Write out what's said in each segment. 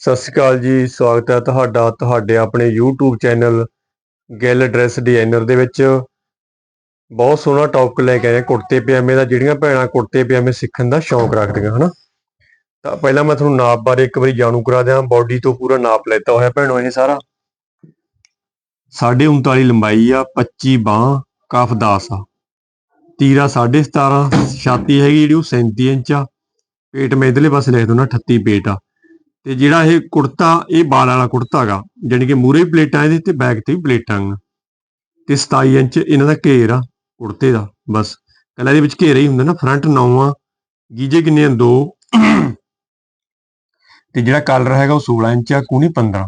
ਸਤਿ ਸ਼੍ਰੀ ਅਕਾਲ ਜੀ, ਸਵਾਗਤ ਹੈ ਤੁਹਾਡਾ, ਤੁਹਾਡੇ ਆਪਣੇ YouTube channel Gill dress designer ਦੇ ਵਿੱਚ। ਬਹੁਤ ਸੋਹਣਾ ਟੌਪਿਕ ਲੈ ਕੇ ਆਏ ਕੁੜਤੇ ਪਜਾਮੇ ਦਾ, ਜਿਹੜੀਆਂ ਭੈਣਾਂ ਕੁੜਤੇ ਪਜਾਮੇ ਸਿੱਖਣ ਦਾ ਸ਼ੌਂਕ ਰੱਖਦੀਆਂ, ਹਨਾ? ਤਾਂ ਪਹਿਲਾਂ ਮੈਂ ਤੁਹਾਨੂੰ ਨਾਪ ਬਾਰੇ ਇੱਕ ਵਾਰੀ ਜਾਣੂ ਕਰਾ ਦਿਆਂ ਬਾਡੀ ਤੋਂ ਪੂਰਾ ਨਾਪ ਲੈਤਾ ਹੋਇਆ ਭੈਣੋ ਇਹ ਸਾਰਾ। 39.5 ਲੰਬਾਈ ਆ 25 ਬਾਹ, ਕਫ 10 ਆ। ਤੀਰਾ 17.5 ਛਾਤੀ ਹੈਗੀ ਜਿਹੜੀ ਉਹ 37 ਇੰਚ ਆ। ਪੇਟ ਮੈਂ ਇਧਰਲੇ ਪਾਸੇ ਲਿਖ ਦੂੰਨਾ 38 ਪੇਟ ਆ। ਤੇ ਜਿਹੜਾ ਇਹ ਕੁੜਤਾ, ਇਹ ਬਾਲ ਵਾਲਾ ਕੁੜਤਾ ਹੈਗਾ, ਜਾਣੀ ਕਿ ਮੂਰੇ ਪਲੇਟਾਂ ਇਹਦੇ ਤੇ, ਬੈਕ ਤੇ ਵੀ ਪਲੇਟਾਂ ਆ ਤੇ 27 ਇੰਚ ਇਹਨਾਂ ਦਾ ਘੇਰ ਆ, ਕੁੜਤੇ ਦਾ, ਬਸ। ਕੱਲਾ ਇਹਦੇ ਵਿੱਚ ਘੇਰਾ ਹੀ ਹੁੰਦਾ ਨਾ, ਫਰੰਟ 9 ਆ, ਗੀਜੇ ਕਿੰਨੇ ਆ? ਦੋ। ਤੇ ਜਿਹੜਾ ਕਲਰ ਹੈਗਾ ਉਹ 16 ਇੰਚ ਆ, ਕੂਣੀ 15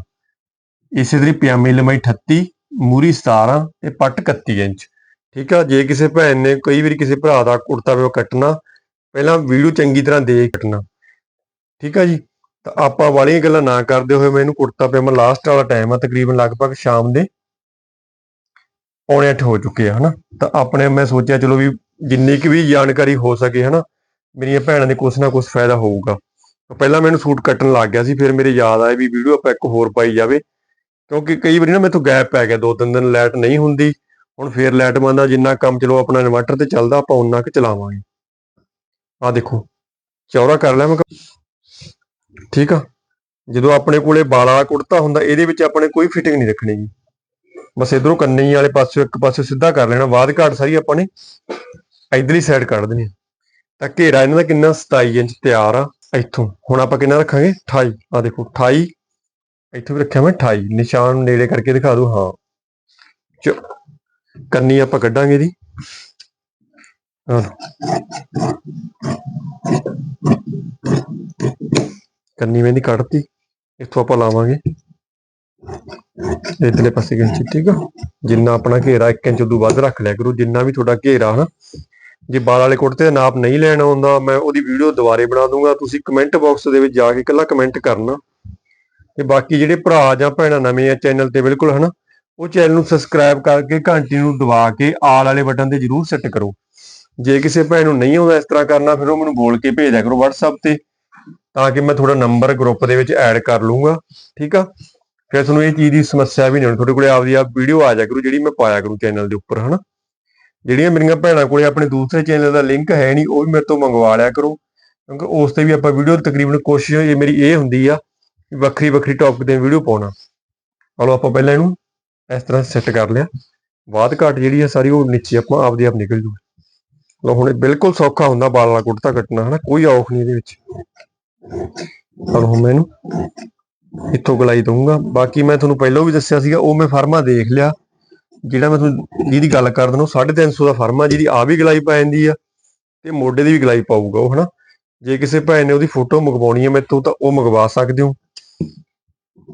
ਇਸੇ ਤਰ੍ਹਾਂ ਪਜਾਮੇ ਦੀ ਲੰਬਾਈ 38 ਮੂਰੀ 17 ਤੇ ਪੱਟ 31 ਇੰਚ। ਠੀਕ ਆ, ਜੇ ਕਿਸੇ ਭੈਣ ਨੇ, ਕਈ ਵਾਰੀ ਕਿਸੇ ਭਰਾ ਦਾ ਕੁੜਤਾ ਵੇ ਕੱਟਣਾ, ਪਹਿਲਾਂ ਵੀਡੀਓ ਚੰਗੀ ਤਰ੍ਹਾਂ ਦੇਖ ਕੱਟਣਾ। ਠੀਕ ਆ ਜੀ? ਤਾਂ ਆਪਾਂ ਵਾਲੀਆਂ ਗੱਲਾਂ ਨਾ ਕਰਦੇ ਹੋਏ ਮੈਨੂੰ ਕੁੜਤਾ ਪਜਾਮਾ ਲਾਸਟ ਵਾਲਾ ਟਾਈਮ ਆ, ਤਕਰੀਬਨ ਲਗਭਗ ਸ਼ਾਮ ਦੇ ਪੌਣੇ 8 ਹੋ ਚੁੱਕੇ ਆ, ਹਨਾ? ਤਾਂ ਆਪਣੇ ਮੈਂ ਸੋਚਿਆ ਚਲੋ ਵੀ ਜਿੰਨੀ ਕੁ ਵੀ ਜਾਣਕਾਰੀ ਹੋ ਸਕੇ, ਹਨਾ, ਮੇਰੀਆਂ ਭੈਣਾਂ ਦੇ ਕੁਛ ਨਾ ਕੁਛ ਫਾਇਦਾ ਹੋਊਗਾ। ਤਾਂ ਪਹਿਲਾਂ ਮੈਨੂੰ ਸੂਟ ਕੱਟਣ ਲੱਗ ਗਿਆ ਸੀ, ਫਿਰ ਮੇਰੇ ਯਾਦ ਆਇਆ ਵੀ ਵੀਡੀਓ ਆਪਾਂ ਇੱਕ ਹੋਰ ਪਾਈ ਜਾਵੇ। ਕਿਉਂਕਿ ਕਈ ਵਾਰੀ ਨਾ ਮੈਥੋਂ ਗੈਪ ਪੈ ਗਿਆ ਦੋ ਤਿੰਨ ਦਿਨ ਲਾਈਟ ਨਹੀਂ ਹੁੰਦੀ, ਹੁਣ ਫੇਰ ਲਾਈਟ ਬੰਦਾ ਜਿੰਨਾ ਕੰਮ ਚਲੋ ਆਪਣਾ ਇਨਵਰਟਰ ਤੇ ਚੱਲਦਾ, ਆਪਾਂ ਉਨਾ ਕੁ ਚਲਾਵਾਂਗੇ। ਆ ਦੇਖੋ, ਚੌੜਾ ਕਰ ਲਿਆ ਮੈਂ ਠੀਕ ਆ? ਜਦੋਂ ਆਪਣੇ ਕੋਲੇ ਬਾਲ ਵਾਲਾ ਕੁੜਤਾ ਹੁੰਦਾ, ਇਹਦੇ ਵਿੱਚ ਆਪਣੇ ਕੋਈ ਫਿਟਿੰਗ ਨਹੀਂ ਰੱਖਣੀ ਜੀ। ਬਸ ਇਧਰੋਂ ਕੰਨੀ ਵਾਲੇ ਪਾਸੇ, ਇੱਕ ਪਾਸੇ ਸਿੱਧਾ ਕਰ ਲੈਣਾ, ਬਾਅਦ ਘਾਟ ਸਾਰੀ ਆਪਾਂ ਨੇ ਇਧਰਲੀ ਸਾਈਡ ਕੱਢ ਦੇਣੀ ਆ। ਤਾਂ ਘੇਰਾ ਇਹਨਾਂ ਦਾ ਕਿੰਨਾ 27 ਇੰਚ ਤਿਆਰ ਆ, ਇੱਥੋਂ। ਹੁਣ ਆਪਾਂ ਕਿੰਨਾ ਰੱਖਾਂਗੇ? 28 ਆ ਦੇਖੋ 28 ਇੱਥੋਂ ਵੀ ਰੱਖਿਆ ਮੈਂ 28 ਨਿਸ਼ਾਨ ਨੇੜੇ ਕਰਕੇ ਦਿਖਾ ਦੂੰ ਹਾਂ। ਚ ਕੰਨੀ ਆਪਾਂ ਕੱਢਾਂਗੇ ਜੀ। ਆਹ ਕੰਨੀ ਮੈਂ ਕੱਢਤੀ, ਇੱਥੋਂ ਆਪਾਂ ਲਾਵਾਂਗੇ। ਇਧਰਲੇ ਪਾਸੇ ਗੰਚੀ ਠੀਕ ਆ? ਜਿੰਨਾ ਆਪਣਾ ਘੇਰਾ 1 ਇੰਚ ਤੋਂ ਵੱਧ ਰੱਖ ਲਿਆ ਕਰੋ, ਜਿੰਨਾ ਵੀ ਤੁਹਾਡਾ ਘੇਰਾ ਹਨਾ। ਜੇ ਬਾਲ ਵਾਲੇ ਕੁੜਤੇ ਦਾ ਨਾਪ ਨਹੀਂ ਲੈਣਾ ਆਉਂਦਾ, ਮੈਂ ਉਹਦੀ ਵੀਡੀਓ ਦੁਬਾਰੇ ਬਣਾ ਦੂੰਗਾ। ਤੁਸੀਂ ਕਮੈਂਟ ਬਾਕਸ ਦੇ ਵਿੱਚ ਜਾ ਕੇ ਇਕੱਲਾ ਕਮੈਂਟ ਕਰਨਾ। ਤੇ ਬਾਕੀ ਜਿਹੜੇ ਭਰਾ ਜਾਂ ਭੈਣਾਂ ਨਵੇਂ ਆ ਚੈਨਲ ਤੇ ਬਿਲਕੁਲ ਹਨਾ, ਉਹ ਚੈਨਲ ਨੂੰ ਸਬਸਕ੍ਰਾਈਬ ਕਰਕੇ ਘੰਟੀ ਨੂੰ ਦਬਾ ਕੇ ਆਲ ਵਾਲੇ ਬਟਨ ਤੇ ਜਰੂਰ ਸੈੱਟ ਕਰੋ। ਜੇ ਕਿਸੇ ਭੈਣ ਨੂੰ ਨਹੀਂ ਆਉਂਦਾ ਇਸ ਤਰ੍ਹਾਂ ਕਰਨਾ, ਫਿਰ ਉਹ ਮੈਨੂੰ ਬੋਲ ਕੇ ਭੇਜ ਦਿਆ ਕਰੋ WhatsApp ਤੇ। ਤਾਂ ਕਿ ਮੈਂ ਤੁਹਾਡਾ ਨੰਬਰ ਗਰੁੱਪ ਦੇ ਵਿੱਚ ਐਡ ਕਰ ਲੂੰਗਾ ਠੀਕ ਆ? ਫਿਰ ਤੁਹਾਨੂੰ ਇਹ ਚੀਜ਼ ਦੀ ਸਮੱਸਿਆ ਵੀ ਨਹੀਂ ਹੋਣੀ ਤੁਹਾਡੇ ਕੋਲੇ ਆਪਦੀ ਆਪ ਵੀਡੀਓ ਆ ਜਾ ਕਰੂ, ਜਿਹੜੀ ਮੈਂ ਪਾਇਆ ਕਰੂ ਚੈਨਲ ਦੇ ਉੱਪਰ, ਹਨਾ? ਜਿਹੜੀਆਂ ਮੇਰੀਆਂ ਭੈਣਾਂ ਕੋਲੇ ਆਪਣੇ ਦੂਸਰੇ ਚੈਨਲ ਦਾ ਲਿੰਕ ਹੈ ਨਹੀਂ, ਉਹ ਵੀ ਮੇਰੇ ਤੋਂ ਮੰਗਵਾ ਲਿਆ ਕਰੋ। ਕਿਉਂਕਿ ਉਸ ਤੇ ਵੀ ਆਪਾਂ ਵੀਡੀਓ ਤਕਰੀਬਨ ਕੋਸ਼ਿਸ਼, ਇਹ ਮੇਰੀ ਇਹ ਹੁੰਦੀ ਆ ਵੱਖਰੀ ਵੱਖਰੀ ਟੌਪਿਕ ਤੇ ਵੀਡੀਓ ਪਾਉਣਾ। ਚਲੋ ਆਪਾਂ ਪਹਿਲਾਂ ਇਹਨੂੰ ਇਸ ਤਰ੍ਹਾਂ ਸੈੱਟ ਕਰ ਲਿਆ। ਬਾਅਦ ਘਾਟ ਜਿਹੜੀ ਆ ਸਾਰੀ ਉਹ ਨੀਚੇ ਆਪਾਂ ਆਪਦੇ ਆਪ ਨਿਕਲ ਜੂ ਲੋ ਹੁਣ ਬਿਲਕੁਲ ਸੌਖਾ ਹੁੰਦਾ, ਬਾਲ ਵਾਲਾ ਕੁੜਤਾ ਕੱਟਣਾ, ਹਨਾ? ਕੋਈ ਔਖ ਨਹੀਂ ਇਹਦੇ ਵਿੱਚ। ਚਲੋ ਹੁਣ ਮੈਂ ਇੱਥੋਂ ਗਲਾਈ ਦਊਂਗਾ। ਬਾਕੀ ਮੈਂ ਤੁਹਾਨੂੰ ਪਹਿਲਾਂ ਵੀ ਦੱਸਿਆ ਸੀਗਾ, ਉਹ ਮੈਂ ਫਰਮਾ ਦੇਖ ਲਿਆ। ਜਿਹੜਾ ਮੈਂ ਤੁਹਾਨੂੰ ਜਿਹਦੀ ਗੱਲ ਕਰ ਦਿੰਦਾ, ਉਹ 350 ਦਾ ਫਰਮਾ ਜਿਹਦੀ ਆ ਵੀ ਗਲਾਈ ਪਾ ਜਾਂਦੀ ਆ ਤੇ ਮੋਢੇ ਦੀ ਵੀ ਗਲਾਈ ਪਾਊਗਾ ਉਹ, ਹਨਾ? ਜੇ ਕਿਸੇ ਭੈਣ ਨੇ ਉਹਦੀ ਫੋਟੋ ਮੰਗਵਾਉਣੀ ਹੈ ਮੇਰੇ ਤੋਂ, ਤਾਂ ਉਹ ਮੰਗਵਾ ਸਕਦੇ ਹੋ।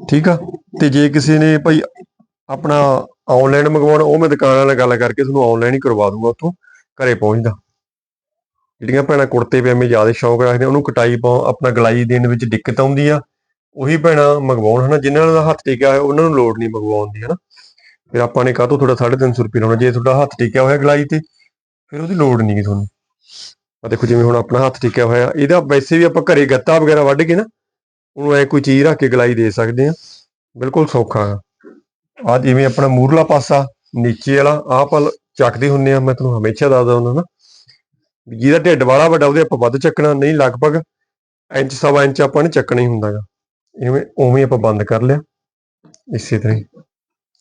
ਠੀਕ ਆ? ਤੇ ਜੇ ਕਿਸੇ ਨੇ ਭਾਈ ਆਪਣਾ ਆਨਲਾਈਨ ਮੰਗਵਾਉਣਾ, ਉਹ ਮੈਂ ਦੁਕਾਨ ਨਾਲ ਗੱਲ ਕਰਕੇ ਤੁਹਾਨੂੰ ਆਨਲਾਈਨ ਹੀ ਕਰਵਾ ਦੂੰਗਾ ਉੱਥੋਂ, ਘਰੇ ਪਹੁੰਚਦਾ। ਜਿਹੜੀਆਂ ਭੈਣਾਂ ਕੁੜਤੇ ਪਜਾਮੇ ਜ਼ਿਆਦਾ ਸ਼ੌਂਕ ਰੱਖਦੇ ਉਹਨੂੰ ਕਟਾਈ ਪਾਉ ਆਪਣਾ ਗਲਾਈ ਦੇਣ ਵਿੱਚ ਦਿੱਕਤ ਆਉਂਦੀ ਆ। ਉਹੀ ਭੈਣਾਂ ਮੰਗਵਾਉਣ ਹਨਾ, ਜਿਨ੍ਹਾਂ ਦਾ ਹੱਥ ਟਿਕਿਆ ਹੋਇਆ, ਉਹਨਾਂ ਨੂੰ ਲੋੜ ਨਹੀਂ ਮੰਗਵਾਉਣ ਦੀ ਹਨਾ। ਫਿਰ ਆਪਾਂ ਨੇ ਕਾਹਤੋਂ ਤੁਹਾਡਾ 350 ਰੁਪਏ ਲਾਉਣਾ, ਜੇ ਤੁਹਾਡਾ ਹੱਥ ਟਿਕਿਆ ਹੋਇਆ ਗਲਾਈ ਤੇ, ਫਿਰ ਉਹਦੀ ਲੋੜ ਨਹੀਂ ਤੁਹਾਨੂੰ। ਆ ਦੇਖੋ ਜਿਵੇਂ ਹੁਣ ਆਪਣਾ ਹੱਥ ਟਿਕਿਆ ਹੋਇਆ, ਇਹਦਾ ਵੈਸੇ ਵੀ ਆਪਾਂ ਘਰੇ ਗੱਤਾ ਵਗੈਰਾ ਵੱਢ ਕੇ ਨਾ, ਉਹਨੂੰ ਐ ਕੋਈ ਚੀਜ਼ ਰੱਖ ਕੇ ਗਲਾਈ ਦੇ ਸਕਦੇ ਆ। ਬਿਲਕੁਲ ਸੌਖਾ ਆ। ਆ ਜਿਵੇਂ ਆਪਣਾ ਮੂਰਲਾ ਪਾਸਾ, ਨੀਚੇ ਵਾਲਾ, ਆਹ ਪਲ ਚੱਕਦੇ ਹੁੰਨੇ ਆ, ਮੈਂ ਤੁਹਾਨੂੰ ਹਮੇਸ਼ਾ ਦੱਸਦਾ ਹੁੰਦਾ ਨਾ। ਜਿਹਦਾ ਢਿੱਡ ਵਾਲਾ ਵੱਡਾ, ਉਹਦੇ ਆਪਾਂ ਵੱਧ ਚੱਕਣਾ, ਨਹੀਂ ਲਗਭਗ ਇੰਚ, ਸਵਾ ਇੰਚ ਆਪਾਂ ਨੇ ਚੱਕਣਾ ਹੀ ਹੁੰਦਾਗਾ ਇਵੇਂ, ਉਵੇਂ ਆਪਾਂ ਬੰਦ ਕਰ ਲਿਆ। ਇਸੇ ਤਰ੍ਹਾਂ ਹੀ।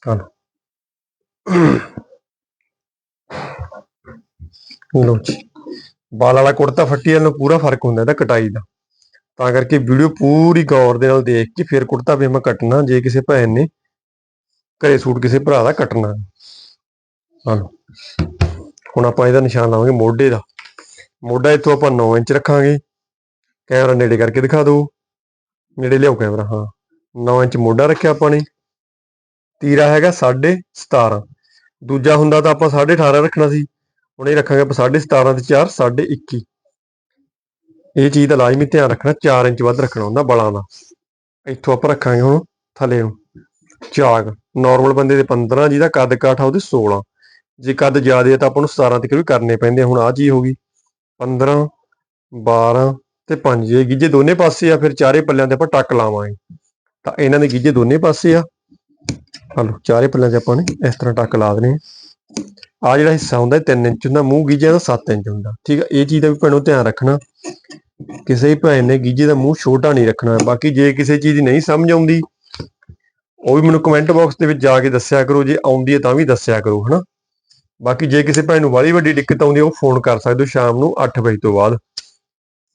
ਹਲੋ ਲੋ ਜੀ। ਬਾਲ ਵਾਲਾ ਕੁੜਤਾ ਫੱਟੀ ਵਾਲਾ ਨੂੰ ਪੂਰਾ ਫ਼ਰਕ ਹੁੰਦਾ, ਇਹਦਾ ਕਟਾਈ ਦਾ। ਤਾਂ ਕਰਕੇ ਵੀਡੀਓ ਪੂਰੀ ਗੌਰ ਦੇ ਨਾਲ ਦੇਖ ਕੇ ਫਿਰ ਕੁੜਤਾ ਵੀ ਮੈਂ ਕੱਟਣਾ, ਜੇ ਕਿਸੇ ਭੈਣ ਨੇ ਘਰੇ ਸੂਟ ਕਿਸੇ ਭਰਾ ਦਾ ਕੱਟਣਾ। ਹਲੋ ਹੁਣ ਆਪਾਂ ਇਹਦਾ ਨਿਸ਼ਾਨ ਲਾਵਾਂਗੇ ਮੋਢੇ ਦਾ। ਮੋਢਾ ਇੱਥੋਂ ਆਪਾਂ 9 ਇੰਚ ਰੱਖਾਂਗੇ। ਕੈਮਰਾ ਨੇੜੇ ਕਰਕੇ ਦਿਖਾ ਦਿਓ। ਨੇੜੇ ਲਿਆਓ ਕੈਮਰਾ, ਹਾਂ। 9 ਇੰਚ ਮੋਢਾ ਰੱਖਿਆ ਆਪਾਂ ਨੇ। ਤੀਰਾ ਹੈਗਾ 17.5 ਦੂਜਾ ਹੁੰਦਾ ਤਾਂ ਆਪਾਂ 18.5 ਰੱਖਣਾ ਸੀ। ਹੁਣ ਇਹ ਰੱਖਾਂਗੇ ਆਪਾਂ 17.5 ਤੇ 4 21 ਇਹ ਚੀਜ਼ ਦਾ ਲਾਜ਼ਮੀ ਧਿਆਨ ਰੱਖਣਾ 4 ਇੰਚ ਵੱਧ ਰੱਖਣਾ ਹੁੰਦਾ ਬਲਾਂ ਦਾ। ਇੱਥੋਂ ਆਪਾਂ ਰੱਖਾਂਗੇ ਹੁਣ ਥੱਲੇ ਨੂੰ। ਚਾਗ ਨਾਰਮਲ ਬੰਦੇ ਦੇ 15 ਜਿਹਦਾ ਕੱਦ ਕਾਠ ਆ ਉਹਦੇ 16 ਜੇ ਕੱਦ ਜ਼ਿਆਦਾ ਹੈ ਤਾਂ ਆਪਾਂ ਨੂੰ 17 ਤੱਕ ਵੀ ਕਰਨੇ ਪੈਂਦੇ ਹੁਣ ਆ ਚੀਜ਼ ਹੋ ਗਈ। 15 12 ਤੇ 5 ਜੇ ਗਿੱਜੇ ਦੋਨੇ ਪਾਸੇ ਆ, ਫਿਰ ਚਾਰੇ ਪੱਲਿਆਂ ਤੇ ਆਪਾਂ ਟੱਕ ਲਾਵਾਂਗੇ। ਤਾਂ ਇਹਨਾਂ ਦੇ ਗੀਜੇ ਦੋਨੇ ਪਾਸੇ ਆ। ਹਲੋ, ਚਾਰੇ ਪੱਲਿਆਂ 'ਚ ਆਪਾਂ ਨੇ ਇਸ ਤਰ੍ਹਾਂ ਟੱਕ ਲਾ ਦੇਣੇ ਆ। ਜਿਹੜਾ ਹਿੱਸਾ ਹੁੰਦਾ 3 ਇੰਚ ਹੁੰਦਾ, ਮੂੰਹ ਗੀਜੇ ਦਾ 7 ਇੰਚ ਹੁੰਦਾ। ਠੀਕ ਆ, ਇਹ ਚੀਜ਼ ਦਾ ਵੀ ਭੈਣੋ ਧਿਆਨ ਰੱਖਣਾ। ਕਿਸੇ ਵੀ ਭੈਣ ਨੇ ਗੀਜੇ ਦਾ ਮੂੰਹ ਛੋਟਾ ਨਹੀਂ ਰੱਖਣਾ। ਬਾਕੀ ਜੇ ਕਿਸੇ ਚੀਜ਼ ਦੀ ਨਹੀਂ ਸਮਝ ਆਉਂਦੀ, ਉਹ ਵੀ ਮੈਨੂੰ ਕਮੈਂਟ ਬਾਕਸ ਦੇ ਵਿੱਚ ਜਾ ਕੇ ਦੱਸਿਆ ਕਰੋ। ਜੇ ਆਉਂਦੀ ਹੈ ਤਾਂ ਵੀ ਦੱਸਿਆ ਕਰੋ, ਹਨਾ? ਬਾਕੀ ਜੇ ਕਿਸੇ ਭੈਣ ਨੂੰ ਵਾਲੀ ਵੱਡੀ ਦਿੱਕਤ ਆਉਂਦੀ, ਉਹ ਫੋਨ ਕਰ ਸਕਦੇ ਹੋ ਸ਼ਾਮ ਨੂੰ 8 ਵਜੇ ਤੋਂ ਬਾਅਦ।